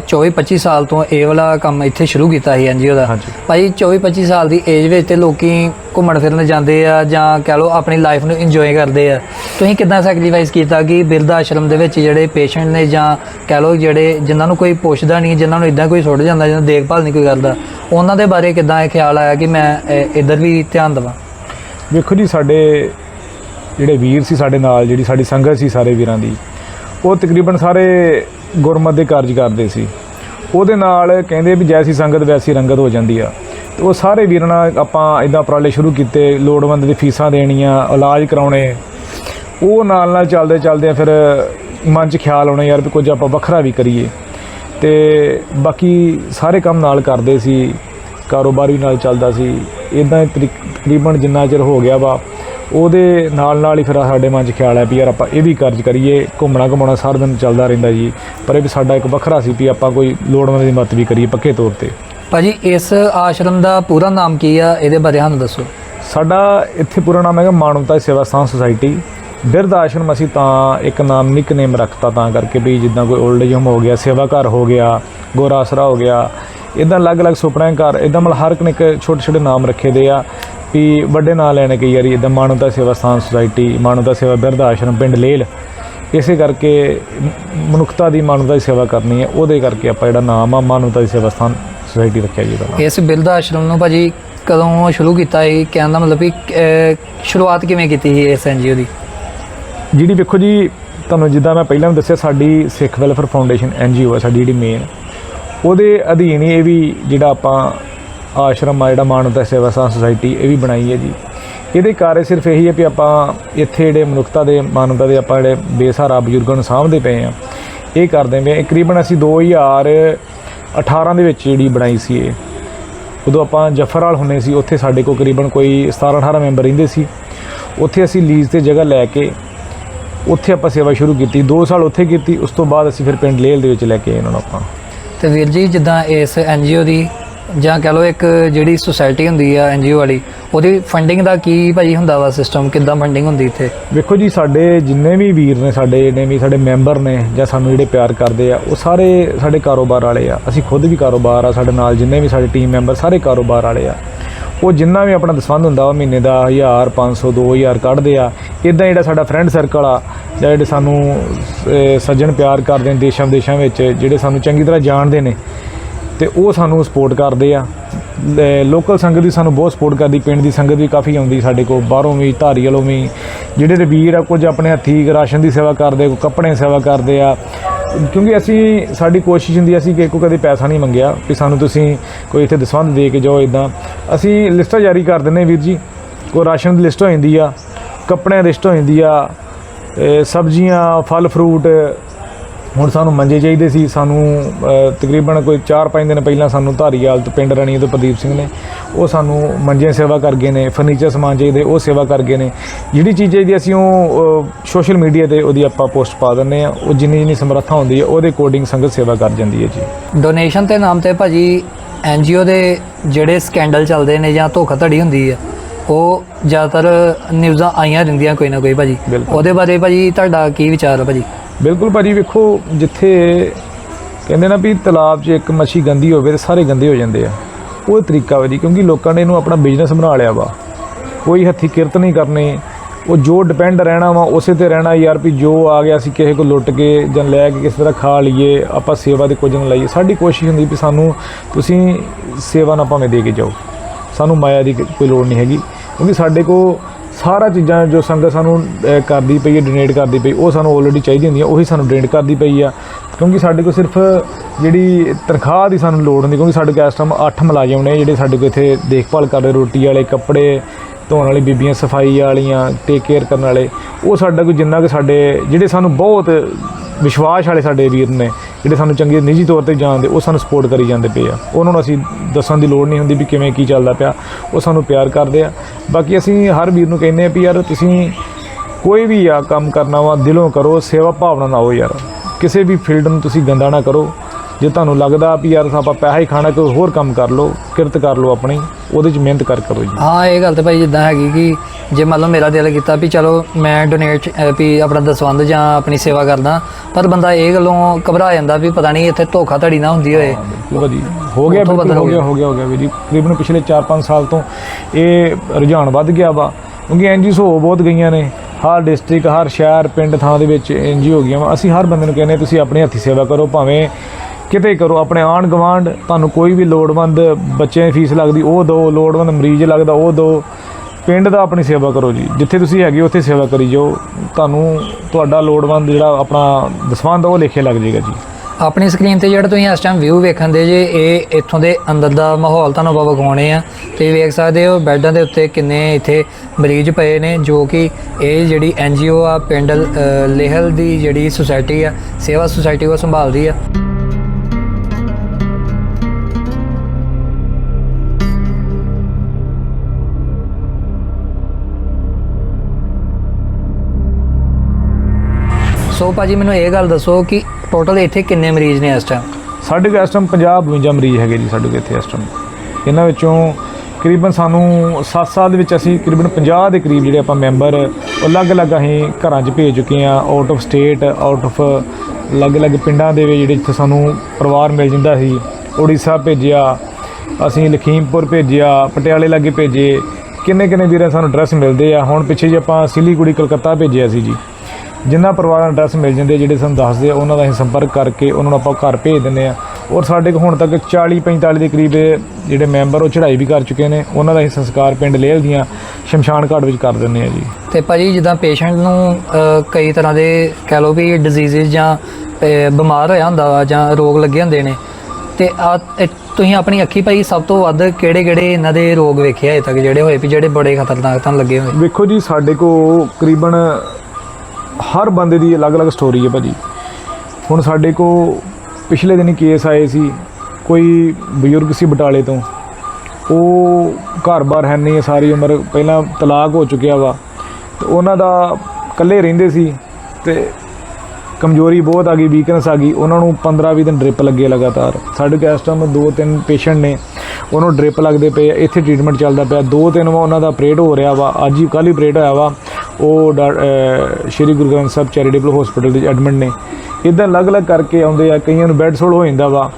24 25 ਸਾਲ ਤੋਂ ਇਹ ਵਾਲਾ ਕੰਮ ਇੱਥੇ ਸ਼ੁਰੂ ਕੀਤਾ ਸੀ ਐਨਜੀਓ ਦਾ। ਭਾਈ 24 25 ਸਾਲ ਦੀ ਏਜ ਵਿੱਚ ਤੇ ਲੋਕੀ ਘੁੰਮਣ ਫਿਰਨ ਜਾਂਦੇ ਆ ਜਾਂ ਕਹਿ ਲਓ ਆਪਣੀ ਲਾਈਫ ਨੂੰ ਇੰਜੋਏ ਕਰਦੇ ਆ। ਤੁਸੀਂ ਕਿੱਦਾਂ ਸੈਕਰੀਫਾਈਸ ਕੀਤਾ ਕਿ ਬਿਰਧ ਆਸ਼ਰਮ ਦੇ ਵਿੱਚ ਜਿਹੜੇ ਪੇਸ਼ੈਂਟ ਨੇ ਜਾਂ ਕਹਿ ਲਓ ਜਿਹੜੇ ਜਿਨ੍ਹਾਂ ਨੂੰ ਕੋਈ ਪੁੱਛਦਾ ਨਹੀਂ ਜਿਨ੍ਹਾਂ ਨੂੰ ਇਦਾਂ ਕੋਈ ਸੁੱਟ ਜਾਂਦਾ ਜਿਹਨਾਂ ਦੇਖਭਾਲ ਨਹੀਂ ਕੋਈ ਕਰਦਾ ਉਹਨਾਂ ਦੇ ਬਾਰੇ ਕਿੱਦਾਂ ਇਹ ਖਿਆਲ ਆਇਆ ਕਿ ਮੈਂ ਇੱਧਰ ਵੀ ਧਿਆਨ ਦੇਵਾਂ? ਵੇਖੋ ਜੀ ਸਾਡੇ ਜਿਹੜੇ ਵੀਰ ਸੀ ਸਾਡੇ ਨਾਲ, ਜਿਹੜੀ ਸਾਡੀ ਸੰਗਤ ਸੀ ਸਾਰੇ ਵੀਰਾਂ ਦੀ, ਉਹ ਤਕਰੀਬਨ ਸਾਰੇ ਗੁਰਮਤ ਦੇ ਕਾਰਜ ਕਰਦੇ ਸੀ। ਉਹਦੇ ਨਾਲ ਕਹਿੰਦੇ ਵੀ ਜੈਸੀ ਸੰਗਤ ਵੈਸੀ ਰੰਗਤ ਹੋ ਜਾਂਦੀ ਆ। ਤੇ ਉਹ ਸਾਰੇ ਵੀਰਾਂ ਨਾਲ ਆਪਾਂ ਇਦਾਂ ਉਪਰਾਲੇ ਸ਼ੁਰੂ ਕੀਤੇ, ਲੋੜਵੰਦ ਦੀ ਫੀਸਾਂ ਦੇਣੀਆਂ, ਇਲਾਜ ਕਰਾਉਣੇ। ਉਹ ਨਾਲ ਨਾਲ ਚੱਲਦੇ ਚੱਲਦੇ ਫਿਰ ਮਨ 'ਚ ਖਿਆਲ ਆਉਣਾ ਯਾਰ ਵੀ ਕੁਝ ਆਪਾਂ ਵੱਖਰਾ ਵੀ ਕਰੀਏ। ਤੇ ਬਾਕੀ ਸਾਰੇ ਕੰਮ ਨਾਲ ਕਰਦੇ ਸੀ, ਕਾਰੋਬਾਰ ਵੀ ਨਾਲ ਚੱਲਦਾ ਸੀ। ਇਦਾਂ ਤਕਰੀਬਨ ਜਿੰਨਾ ਚਿਰ ਹੋ ਗਿਆ ਵਾ ਉਹਦੇ ਨਾਲ ਨਾਲ ਹੀ ਫਿਰ ਸਾਡੇ ਮਨ 'ਚ ਖਿਆਲ ਆਇਆ ਵੀ ਯਾਰ ਆਪਾਂ ਇਹ ਵੀ ਕਾਰਜ ਕਰੀਏ ਘੁੰਮਣਾ ਘੁੰਮਣਾ ਸਾਰਾ ਦਿਨ ਚੱਲਦਾ ਰਹਿੰਦਾ ਜੀ। ਪਰ ਇਹ ਵੀ ਸਾਡਾ ਇੱਕ ਵੱਖਰਾ ਸੀ ਵੀ ਆਪਾਂ ਕੋਈ ਲੋੜਵੰਦ ਦੀ ਮਦਦ ਵੀ ਕਰੀਏ ਪੱਕੇ ਤੌਰ ਤੇ। ਭਾਜੀ ਇਸ ਆਸ਼ਰਮ ਦਾ ਪੂਰਾ ਨਾਮ ਕੀ ਆ? ਇਹਦੇ ਬਾਰੇ ਸਾਨੂੰ ਦੱਸੋ। ਸਾਡਾ ਇੱਥੇ ਪੂਰਾ ਨਾਮ ਹੈਗਾ ਮਾਨਵਤਾ ਸੇਵਾ ਸੰਸਥਾ ਸੁਸਾਇਟੀ। ਬਿਰਧ ਆਸ਼ਰਮ ਅਸੀਂ ਤਾਂ ਇੱਕ ਨਾਮ ਨਿਕਨੇਮ ਰੱਖਤਾ ਤਾਂ ਕਰਕੇ ਵੀ ਜਿੱਦਾਂ ਕੋਈ 올ਡ ਏਜ ਹੋਮ ਹੋ ਗਿਆ ਸੇਵਾ ਘਰ ਹੋ ਗਿਆ ਗੋਰਾ ਆਸਰਾ ਹੋ ਗਿਆ। ਇਦਾਂ ਅਲੱਗ-ਅਲੱਗ ਸੁਪਨਾ ਘਰ ਇਦਾਂ ਮਤਲਬ ਹਰ ਇੱਕ ਨੇ ਇੱਕ ਛੋਟੇ ਛੋਟੇ ਨਾਮ ਰੱਖੇ ਦੇ ਆ। ਵੀ ਵੱਡੇ ਨਾਂ ਲੈਣੇ ਕਈ ਵਾਰੀ ਇਦਾਂ ਮਾਨਵਤਾ ਸੇਵਾ ਸੰਸਥਾ ਸੁਸਾਇਟੀ ਮਾਨਵਤਾ ਸੇਵਾ ਬਿਰਧ ਆਸ਼ਰਮ ਪਿੰਡ ਲੇਲ ਇਸੇ ਕਰਕੇ ਮਨੁੱਖਤਾ ਦੀ ਮਾਨਵਤਾ ਦੀ ਸੇਵਾ ਕਰਨੀ ਹੈ ਉਹਦੇ ਕਰਕੇ ਆਪਾਂ ਜਿਹੜਾ ਨਾਮ ਆ ਮਾਨਵਤਾ ਦੀ ਸੇਵਾ ਸਥਾਨ ਸੁਸਾਇਟੀ ਰੱਖਿਆ ਜੀ ਨਾਮ ਇਸ ਬਿਰਧ ਆਸ਼ਰਮ ਨੂੰ ਭਾਜੀ ਕਦੋਂ ਸ਼ੁਰੂ ਕੀਤਾ ਇਹ? ਕਹਿਣ ਦਾ ਮਤਲਬ ਵੀ ਸ਼ੁਰੂਆਤ ਕਿਵੇਂ ਕੀਤੀ ਸੀ ਇਸ ਐਨਜੀਓ ਦੀ? ਜਿਹੜੀ ਵੇਖੋ ਜੀ ਤੁਹਾਨੂੰ ਜਿੱਦਾਂ ਮੈਂ ਪਹਿਲਾਂ ਵੀ ਦੱਸਿਆ ਸਾਡੀ ਸਿੱਖ ਵੈਲਫੇਅਰ ਫਾਊਂਡੇਸ਼ਨ ਐਨਜੀਓ ਹੈ ਸਾਡੀ ਜਿਹੜੀ ਮੇਨ ਉਹਦੇ ਅਧੀਨ ਹੀ ਇਹ ਵੀ ਜਿਹੜਾ ਆਪਾਂ ਆਸ਼ਰਮ ਆ ਜਿਹੜਾ ਮਾਨਵਤਾ ਸੇਵਾ ਸੰਸਥਾ ਸੁਸਾਇਟੀ ਇਹ ਵੀ ਬਣਾਈ ਹੈ ਜੀ। ਇਹਦੇ ਕਾਰਜ ਸਿਰਫ ਇਹੀ ਹੈ ਵੀ ਆਪਾਂ ਇੱਥੇ ਜਿਹੜੇ ਮਨੁੱਖਤਾ ਦੇ, ਮਾਨਵਤਾ ਦੇ ਆਪਾਂ ਜਿਹੜੇ ਬੇਸਹਾਰਾ ਬਜ਼ੁਰਗਾਂ ਨੂੰ ਸਾਂਭਦੇ ਪਏ ਆ ਇਹ ਕਰਦੇ ਪਏ ਹਾਂ। ਇਹ ਤਕਰੀਬਨ ਅਸੀਂ 2018 ਦੇ ਵਿੱਚ ਜਿਹੜੀ ਬਣਾਈ ਸੀ ਇਹ। ਉਦੋਂ ਆਪਾਂ ਜਫਰਵਾਲ ਹੁੰਨੇ ਸੀ, ਉੱਥੇ ਸਾਡੇ ਕੋਲ ਕਰੀਬਨ ਕੋਈ 17 18 ਮੈਂਬਰ ਰਹਿੰਦੇ ਸੀ। ਉੱਥੇ ਅਸੀਂ ਲੀਜ਼ ਤੇ ਜਗ੍ਹਾ ਲੈ ਕੇ ਉੱਥੇ ਆਪਾਂ ਸੇਵਾ ਸ਼ੁਰੂ ਕੀਤੀ। 2 ਸਾਲ ਉੱਥੇ ਕੀਤੀ, ਉਸ ਤੋਂ ਬਾਅਦ ਅਸੀਂ ਫਿਰ ਪਿੰਡ ਲੇਲ ਦੇ ਵਿੱਚ ਲੈ ਕੇ ਆਏ ਇਹਨਾਂ ਨੂੰ ਆਪਾਂ। ਤੇ ਵੀਰ ਜੀ, ਜਿੱਦਾਂ ਇਸ ਐਨਜੀਓ ਦੀ ਜਾਂ ਕਹ ਲਓ ਇੱਕ ਜਿਹੜੀ ਸੁਸਾਇਟੀ ਹੁੰਦੀ ਆ ਐਨਜੀਓ ਵਾਲੀ, ਉਹਦੀ ਫੰਡਿੰਗ ਦਾ ਕੀ ਭਾਜੀ ਹੁੰਦਾ ਵਾ ਸਿਸਟਮ ਕਿੱਦਾਂ ਫੰਡਿੰਗ ਹੁੰਦੀ ਇੱਥੇ? ਵੇਖੋ ਜੀ, ਸਾਡੇ ਜਿੰਨੇ ਵੀ ਵੀਰ ਨੇ, ਸਾਡੇ ਨੇ ਵੀ ਸਾਡੇ ਮੈਂਬਰ ਨੇ ਜਾਂ ਸਾਨੂੰ ਜਿਹੜੇ ਪਿਆਰ ਕਰਦੇ ਆ, ਉਹ ਸਾਰੇ ਸਾਡੇ ਕਾਰੋਬਾਰ ਵਾਲੇ ਆ। ਅਸੀਂ ਖੁਦ ਵੀ ਕਾਰੋਬਾਰ ਆ, ਸਾਡੇ ਨਾਲ ਜਿੰਨੇ ਵੀ ਸਾਡੇ ਟੀਮ ਮੈਂਬਰ ਸਾਰੇ ਕਾਰੋਬਾਰ ਵਾਲੇ ਆ। ਉਹ ਜਿੰਨਾ ਵੀ ਆਪਣਾ ਦਸਵੰਧ ਹੁੰਦਾ ਉਹ ਮਹੀਨੇ ਦਾ 1000 500 2000 ਕੱਢਦੇ ਆ। ਇਦਾਂ ਜਿਹੜਾ ਸਾਡਾ ਫਰੈਂਡ ਸਰਕਲ ਆ, ਜਾਂ ਜਿਹੜੇ ਸਾਨੂੰ ਸੱਜਣ ਪਿਆਰ ਕਰਦੇ ਨੇ ਦੇਸ਼ਾਂ ਵਿਦੇਸ਼ਾਂ ਵਿੱਚ, ਜਿਹੜੇ ਸਾਨੂੰ ਚੰਗੀ ਤਰ੍ਹਾਂ ਜਾਣਦੇ ਨੇ ਤੇ ਉਹ ਸਾਨੂੰ ਸਪੋਰਟ ਕਰਦੇ ਆ। ਲੋਕਲ ਸੰਗਤ ਵੀ ਸਾਨੂੰ ਬਹੁਤ ਸਪੋਰਟ ਕਰਦੀ, ਪਿੰਡ ਦੀ ਸੰਗਤ ਵੀ ਕਾਫੀ ਆਉਂਦੀ ਸਾਡੇ ਕੋਲ, ਬਾਹਰੋਂ ਵੀ, ਧਾਰੀ ਵਾਲੋਂ ਵੀ। ਜਿਹੜੇ ਦੇ ਵੀਰ ਆ, ਕੁਝ ਆਪਣੇ ਹੱਥੀ ਰਾਸ਼ਨ ਦੀ ਸੇਵਾ ਕਰਦੇ, ਕੋਈ ਕੱਪੜੇ ਦੀ ਸੇਵਾ ਕਰਦੇ ਆ। ਕਿਉਂਕਿ ਅਸੀਂ, ਸਾਡੀ ਕੋਸ਼ਿਸ਼ ਹੁੰਦੀ ਅਸੀਂ ਕਿ ਕੋਈ ਕਦੇ ਪੈਸਾ ਨਹੀਂ ਮੰਗਿਆ ਕਿ ਸਾਨੂੰ ਤੁਸੀਂ ਕੋਈ ਇੱਥੇ ਦਸਵੰਧ ਦੇ ਕੇ ਜਾਓ ਇਦਾਂ ਅਸੀਂ ਲਿਸਟਾਂ ਜਾਰੀ ਕਰ ਦਿੰਦੇ ਵੀਰ ਜੀ। ਕੋਈ ਰਾਸ਼ਨ ਦੀ ਲਿਸਟ ਹੋ ਜਾਂਦੀ ਆ, ਕੱਪੜਿਆਂ ਦੀ ਲਿਸਟ ਹੋ ਜਾਂਦੀ ਆ ਸਬਜ਼ੀਆਂ, ਫਲ ਫਰੂਟ ਹੁਣ ਸਾਨੂੰ ਮੰਜੇ ਚਾਹੀਦੇ ਸੀ ਸਾਨੂੰ ਤਕਰੀਬਨ ਕੋਈ 4-5 ਦਿਨ ਪਹਿਲਾਂ ਸਾਨੂੰ ਧਾਰੀਵਾਲ ਤੋਂ ਪਿੰਡ ਰਣੀ ਤੋਂ ਪ੍ਰਦੀਪ ਸਿੰਘ ਨੇ ਉਹ ਸਾਨੂੰ ਮੰਜੇ ਸੇਵਾ ਕਰ ਗਏ ਨੇ ਫਰਨੀਚਰ ਸਮਾਨ ਚਾਹੀਦੇ ਉਹ ਸੇਵਾ ਕਰ ਗਏ ਨੇ। ਜਿਹੜੀ ਚੀਜ਼ ਚਾਹੀਦੀ ਅਸੀਂ ਉਹ ਸੋਸ਼ਲ ਮੀਡੀਆ ਤੇ ਉਹਦੀ ਆਪਾਂ ਪੋਸਟ ਪਾ ਦਿੰਦੇ ਆ ਉਹ ਜਿੰਨੀ ਜਿੰਨੀ ਸਮਰੱਥਾ ਹੁੰਦੀ ਹੈ ਉਹਦੇ ਅਕੋਰਡਿੰਗ ਸੰਗਤ ਸੇਵਾ ਕਰ ਜਾਂਦੀ ਹੈ ਜੀ। ਡੋਨੇਸ਼ਨ ਤੇ ਨਾਮ ਤੇ ਭਾਜੀ ਐਨਜੀਓ ਦੇ ਜਿਹੜੇ ਸਕੈਂਡਲ ਚੱਲਦੇ ਨੇ ਜਾਂ ਧੋਖਾਧੜੀ ਹੁੰਦੀ ਆ ਉਹ ਜ਼ਿਆਦਾਤਰ ਨਿਊਜ਼ਾਂ ਆਈਆਂ ਰਹਿੰਦੀਆਂ ਕੋਈ ਨਾ ਕੋਈ ਭਾਜੀ। ਉਹਦੇ ਬਾਰੇ ਭਾਜੀ ਤੁਹਾਡਾ ਕੀ ਵਿਚਾਰ ਆ ਭਾਜੀ? ਬਿਲਕੁਲ ਭਾਜੀ ਵੇਖੋ, ਜਿੱਥੇ ਕਹਿੰਦੇ ਨਾ ਵੀ ਤਲਾਬ 'ਚ ਇੱਕ ਮੱਛੀ ਗੰਦੀ ਹੋਵੇ ਤੇ ਸਾਰੇ ਗੰਦੇ ਹੋ ਜਾਂਦੇ ਆ। ਉਹ ਤਰੀਕਾ ਵਾ ਜੀ, ਕਿਉਂਕਿ ਲੋਕਾਂ ਨੇ ਇਹਨੂੰ ਆਪਣਾ ਬਿਜ਼ਨਸ ਬਣਾ ਲਿਆ ਵਾ। ਕੋਈ ਹੱਥੀ ਕਿਰਤ ਨਹੀਂ ਕਰਨੀ। ਉਹ ਜੋ ਡਿਪੈਂਡ ਰਹਿਣਾ ਵਾ, ਉਸੇ ਤੇ ਰਹਿਣਾ ਯਾਰ ਵੀ ਜੋ ਆ ਗਿਆ ਅਸੀਂ ਕਿਸੇ ਕੋਲ ਲੁੱਟ ਕੇ ਜਾਂ ਲੈ ਕੇ ਕਿਸੇ ਤਰ੍ਹਾਂ ਖਾ ਲਈਏ, ਆਪਾਂ ਸੇਵਾ ਦੇ ਕੁਝ ਨਾ ਲਈਏ। ਸਾਡੀ ਕੋਸ਼ਿਸ਼ ਹੁੰਦੀ ਵੀ ਸਾਨੂੰ ਤੁਸੀਂ ਸੇਵਾ ਨਾ ਭਾਵੇਂ ਦੇ ਕੇ ਜਾਓ। ਸਾਨੂੰ ਮਾਇਆ ਦੀ ਕੋਈ ਲੋੜ ਨਹੀਂ ਹੈਗੀ। ਕਿਉਂਕਿ ਸਾਡੇ ਕੋ ਸਾਰਾ ਚੀਜ਼ਾਂ ਜੋ ਸੰਗਤ ਸਾਨੂੰ ਕਰਦੀ ਪਈ ਹੈ ਡੋਨੇਟ ਕਰਦੀ ਪਈ, ਉਹ ਸਾਨੂੰ ਆਲਰੇਡੀ ਚਾਹੀਦੀ ਹੁੰਦੀਆਂ ਉਹੀ ਸਾਨੂੰ ਡੋਨੇਟ ਕਰਦੀ ਪਈ ਆ। ਕਿਉਂਕਿ ਸਾਡੇ ਕੋਲ ਸਿਰਫ ਜਿਹੜੀ ਤਨਖਾਹ ਦੀ ਸਾਨੂੰ ਲੋੜ ਹੁੰਦੀ, ਕਿਉਂਕਿ ਸਾਡੇ ਕੋਲ ਇਸ ਟਾਈਮ 8 ਮੁਲਾਜ਼ਮ ਨੇ ਜਿਹੜੇ ਸਾਡੇ ਕੋਲ ਇੱਥੇ ਦੇਖਭਾਲ ਕਰ ਰਹੇ, ਰੋਟੀ ਵਾਲੇ, ਕੱਪੜੇ, ਧੋਣ ਵਾਲੀ ਬੀਬੀਆਂ, ਸਫ਼ਾਈ ਵਾਲੀਆਂ ਟੇਕ ਕੇਅਰ ਕਰਨ ਵਾਲੇ, ਉਹ ਸਾਡਾ ਕੋਈ ਜਿੰਨਾ ਕਿ ਸਾਡੇ, ਜਿਹੜੇ ਸਾਨੂੰ ਬਹੁਤ ਵਿਸ਼ਵਾਸ ਵਾਲੇ ਸਾਡੇ ਵੀਰ ਨੇ ਜਿਹੜੇ ਸਾਨੂੰ ਚੰਗੇ ਨਿੱਜੀ ਤੌਰ ਤੇ ਜਾਣਦੇ, ਉਹ ਸਾਨੂੰ ਸਪੋਰਟ ਕਰੀ ਜਾਂਦੇ ਪਏ ਆ। ਉਹਨਾਂ ਨੂੰ ਅਸੀਂ ਦੱਸਣ ਦੀ ਲੋੜ ਨਹੀਂ ਹੁੰਦੀ ਵੀ ਕਿਵੇਂ ਕੀ ਚੱਲਦਾ ਪਿਆ। ਉਹ ਸਾਨੂੰ ਪਿਆਰ ਕਰਦੇ ਆ। ਬਾਕੀ ਅਸੀਂ ਹਰ ਵੀਰ ਨੂੰ ਕਹਿੰਦੇ ਆ ਵੀ ਯਾਰ ਤੁਸੀਂ ਕੋਈ ਵੀ ਆ ਕੰਮ ਕਰਨਾ ਵਾ, ਦਿਲੋਂ ਕਰੋ, ਸੇਵਾ ਭਾਵਨਾ ਨਾਲ ਹੋ ਯਾਰ। ਕਿਸੇ ਵੀ ਫੀਲਡ ਨੂੰ ਤੁਸੀਂ ਗੰਦਾ ਨਾ ਕਰੋ। ਜੇ ਤੁਹਾਨੂੰ ਲੱਗਦਾ ਵੀ ਯਾਰ ਆਪਾਂ ਪੈਸਾ ਹੀ ਖਾਣਾ ਕੋਈ ਹੋਰ ਕੰਮ ਕਰ ਲਓ ਕਿਰਤ ਕਰ ਲਓ ਆਪਣੀ ਉਹਦੇ 'ਚ ਮਿਹਨਤ ਕਰ ਕਰੋ ਜੀ। ਹਾਂ ਇਹ ਗੱਲ ਤੇ ਭਾਈ ਜਿੱਦਾਂ ਹੈਗੀ ਕਿ ਜੇ ਮੰਨ ਲਓ ਮੇਰਾ ਦਿਲ ਕੀਤਾ ਵੀ ਚਲੋ ਮੈਂ ਡੋਨੇਟ ਵੀ ਆਪਣਾ ਦਸਵੰਧ ਜਾਂ ਆਪਣੀ ਸੇਵਾ ਕਰਦਾ ਪਰ ਬੰਦਾ ਇਹ ਗੱਲੋਂ ਘਬਰਾ ਜਾਂਦਾ ਵੀ ਪਤਾ ਨਹੀਂ ਇੱਥੇ ਧੋਖਾ ਧੜੀ ਨਾ ਹੁੰਦੀ ਹੋਏ। ਭਾਜੀ। ਹੋ ਗਿਆ ਬਿਲਕੁਲ ਹੋ ਗਿਆ ਹੋ ਗਿਆ ਹੋ ਗਿਆ ਵੀਰ ਜੀ। ਤਕਰੀਬਨ ਪਿਛਲੇ 4-5 ਸਾਲ ਤੋਂ ਇਹ ਰੁਝਾਨ ਵੱਧ ਗਿਆ ਵਾ ਕਿਉਂਕਿ ਐਨਜੀਓ ਹੋ ਬਹੁਤ ਗਈਆਂ ਨੇ। ਹਰ ਡਿਸਟ੍ਰਿਕਟ ਹਰ ਸ਼ਹਿਰ ਪਿੰਡ ਥਾਂ ਦੇ ਵਿੱਚ ਐਨਜੀਓ ਹੋ ਗਈਆਂ ਵਾ। ਅਸੀਂ ਹਰ ਬੰਦੇ ਨੂੰ ਕਹਿੰਦੇ ਤੁਸੀਂ ਆਪਣੀ ਹੱਥੀ ਸੇਵਾ ਕਰੋ ਭਾਵੇਂ ਕਿਤੇ ਕਰੋ, ਆਪਣੇ ਆਂਢ ਗਵਾਂਢ ਤੁਹਾਨੂੰ ਕੋਈ ਵੀ ਲੋੜਵੰਦ ਬੱਚਿਆਂ ਦੀ ਫੀਸ ਲੱਗਦੀ, ਉਹ ਦਿਓ ਲੋੜਵੰਦ ਮਰੀਜ਼ ਲੱਗਦਾ, ਉਹ ਦਿਓ ਪਿੰਡ ਦਾ ਆਪਣੀ ਸੇਵਾ ਕਰੋ ਜੀ। ਜਿੱਥੇ ਤੁਸੀਂ ਹੈਗੇ, ਉੱਥੇ ਸੇਵਾ ਕਰੀ ਜਾਓ। ਤੁਹਾਨੂੰ ਤੁਹਾਡਾ ਲੋੜਵੰਦ ਜਿਹੜਾ ਆਪਣਾ ਦਸਵੰਧ, ਉਹ ਲਿਖੇ ਲੱਗ ਜਾਏਗਾ ਜੀ। ਆਪਣੀ ਸਕਰੀਨ ਤੇ ਜਿਹੜਾ ਤੁਸੀਂ ਇਸ ਟਾਈਮ ਵਿਊ ਵੇਖਣ ਦੇ ਜੇ, ਇਹ ਇੱਥੋਂ ਦੇ ਅੰਦਰ ਦਾ ਮਾਹੌਲ ਤੁਹਾਨੂੰ ਆਪਾਂ ਵਿਖਾਉਣੇ ਆ। ਤੁਸੀਂ ਵੇਖ ਸਕਦੇ ਹੋ, ਬੈੱਡਾਂ ਦੇ ਉੱਤੇ ਕਿੰਨੇ ਇੱਥੇ ਮਰੀਜ਼ ਪਏ ਨੇ, ਜੋ ਕਿ ਇਹ ਜਿਹੜੀ ਐਨਜੀਓ ਆ, ਪਿੰਡ ਲੇਹਲ ਦੀ ਜਿਹੜੀ ਸੁਸਾਇਟੀ ਆ, ਸੇਵਾ ਸੁਸਾਇਟੀ ਉਹ ਸੰਭਾਲਦੀ ਆ। ਸੋ ਭਾਜੀ ਮੈਨੂੰ ਇਹ ਗੱਲ ਦੱਸੋ ਕਿ ਟੋਟਲ ਇੱਥੇ ਕਿੰਨੇ ਮਰੀਜ਼ ਨੇ ਇਸ ਟਾਈਮ ਸਾਡੇ ਕੋਲ ਇਸ ਟਾਈਮ 50 52 ਮਰੀਜ਼ ਹੈਗੇ ਜੀ ਸਾਡੇ ਕੋਲ ਇੱਥੇ ਇਸ ਟਾਈਮ ਇਹਨਾਂ ਵਿੱਚੋਂ ਕਰੀਬਨ ਸਾਨੂੰ 7 ਸਾਲ ਦੇ ਵਿੱਚ ਅਸੀਂ ਕਰੀਬਨ 50 ਦੇ ਕਰੀਬ ਜਿਹੜੇ ਆਪਾਂ ਮੈਂਬਰ ਅਲੱਗ-ਅਲੱਗ ਅਸੀਂ ਘਰਾਂ 'ਚ ਭੇਜ ਚੁੱਕੇ ਆ out of state out of ਅਲੱਗ-ਅਲੱਗ ਪਿੰਡਾਂ ਦੇ ਜਿਹੜੇ ਇੱਥੇ ਸਾਨੂੰ ਪਰਿਵਾਰ ਮਿਲ ਜਾਂਦਾ ਸੀ। ਉੜੀਸਾ ਭੇਜਿਆ, ਅਸੀਂ ਲਖੀਮਪੁਰ ਭੇਜਿਆ, ਪਟਿਆਲੇ ਲਾਗੇ ਭੇਜੇ। ਕਿੰਨੇ ਕਿੰਨੇ ਵੀਰਾਂ ਸਾਨੂੰ ਐਡਰੈਸ ਮਿਲਦੇ ਆ। ਹੁਣ ਪਿੱਛੇ ਜੇ ਆਪਾਂ ਸਿਲੀਗੁੜੀ, ਕਲਕੱਤਾ ਭੇਜਿਆ ਸੀ ਜੀ। ਜਿਨ੍ਹਾਂ ਪਰਿਵਾਰਾਂ ਨੂੰ ਐਡਰੈਸ ਮਿਲ ਜਾਂਦੇ ਜਿਹੜੇ ਸਾਨੂੰ ਦੱਸਦੇ ਆ ਉਹਨਾਂ ਦਾ ਅਸੀਂ ਸੰਪਰਕ ਕਰਕੇ ਉਹਨਾਂ ਨੂੰ ਆਪਾਂ ਘਰ ਭੇਜ ਦਿੰਦੇ ਆ। ਔਰ ਸਾਡੇ ਕੋਲ ਹੁਣ ਤੱਕ 40 45 ਦੇ ਕਰੀਬ ਜਿਹੜੇ ਮੈਂਬਰ ਉਹ ਚੜ੍ਹਾਈ ਵੀ ਕਰ ਚੁੱਕੇ ਨੇ। ਉਹਨਾਂ ਦਾ ਅਸੀਂ ਸੰਸਕਾਰ ਪਿੰਡ ਲੇਲ ਦੀਆਂ ਸ਼ਮਸ਼ਾਨ ਘਾਟ ਵਿੱਚ ਕਰ ਦਿੰਦੇ ਆ ਜੀ। ਤੇ ਭਾਜੀ ਜਿੱਦਾਂ ਪੇਸ਼ੈਂਟ ਨੂੰ ਕਈ ਤਰ੍ਹਾਂ ਦੇ ਕਹਿ ਲਓ ਵੀ ਡਿਜ਼ੀਜ਼ਸ ਜਾਂ ਬਿਮਾਰ ਹੋਇਆ ਹੁੰਦਾ ਵਾ ਜਾਂ ਰੋਗ ਲੱਗੇ ਹੁੰਦੇ ਨੇ ਤੇ ਆ ਤੁਸੀਂ ਆਪਣੀ ਅੱਖੀ ਭਾਈ ਸਭ ਤੋਂ ਵੱਧ ਕਿਹੜੇ ਕਿਹੜੇ ਇਹਨਾਂ ਦੇ ਰੋਗ ਵੇਖੇ ਅਜੇ ਤੱਕ ਜਿਹੜੇ ਹੋਏ ਵੀ ਜਿਹੜੇ ਬੜੇ ਖਤਰਨਾਕ ਤੁਹਾਨੂੰ ਲੱਗੇ ਹੋਏ? ਵੇਖੋ ਜੀ ਸਾਡੇ ਕੋਲ ਕਰੀਬਨ ਹਰ ਬੰਦੇ ਦੀ ਅਲੱਗ-ਅਲੱਗ ਸਟੋਰੀ ਹੈ ਭਾਜੀ। ਹੁਣ ਸਾਡੇ ਕੋਲ ਪਿਛਲੇ ਦਿਨੀ ਕੇਸ ਆਏ ਸੀ, ਕੋਈ ਬਜ਼ੁਰਗ ਸੀ ਬਟਾਲੇ ਤੋਂ। ਉਹ ਘਰ-ਬਾਰ ਹੈ ਨਹੀਂ, ਸਾਰੀ ਉਮਰ ਪਹਿਲਾਂ ਤਲਾਕ ਹੋ ਚੁੱਕਿਆ ਵਾ। ਤੇ ਉਹਨਾਂ ਦਾ ਇਕੱਲੇ ਰਹਿੰਦੇ ਸੀ ਤੇ ਕਮਜ਼ੋਰੀ ਬਹੁਤ ਆ ਗਈ ਵੀਕਨੈਸ ਆ ਗਈ। ਉਹਨਾਂ ਨੂੰ 15-20 ਦਿਨ ਡ੍ਰਿਪ ਲੱਗੇ ਲਗਾਤਾਰ। ਸਾਡੇ ਕੋਲ ਇਸ ਟਾਈਮ ਦੋ ਤਿੰਨ ਪੇਸ਼ੈਂਟ ਨੇ, ਉਹਨੂੰ ਡ੍ਰਿਪ ਲੱਗਦੇ ਪਏ ਇੱਥੇ ਟ੍ਰੀਟਮੈਂਟ ਚੱਲਦਾ ਪਿਆ। ਦੋ ਤਿੰਨ ਵਾ ਉਹਨਾਂ ਦਾ ਆਪਰੇਟ ਹੋ ਰਿਹਾ ਵਾ। ਅੱਜ ਹੀ ਕੱਲ੍ਹ ਹੀ ਆਪਰੇਟ ਹੋਇਆ ਵਾ। ਉਹ ਡਾ- ਸ਼੍ਰੀ ਗੁਰੂ ਗ੍ਰੰਥ ਸਾਹਿਬ ਚੈਰੀਟੇਬਲ ਹਸਪੀਟਲ ਦੇ ਐਡਮਿਟ ਨੇ। ਇਦਾਂ ਅਲੱਗ-ਅਲੱਗ ਕਰਕੇ ਆਉਂਦੇ ਆ, ਕਈਆਂ ਨੂੰ ਬੈੱਡ ਸੋਲ ਹੋ ਜਾਂਦਾ ਵਾ।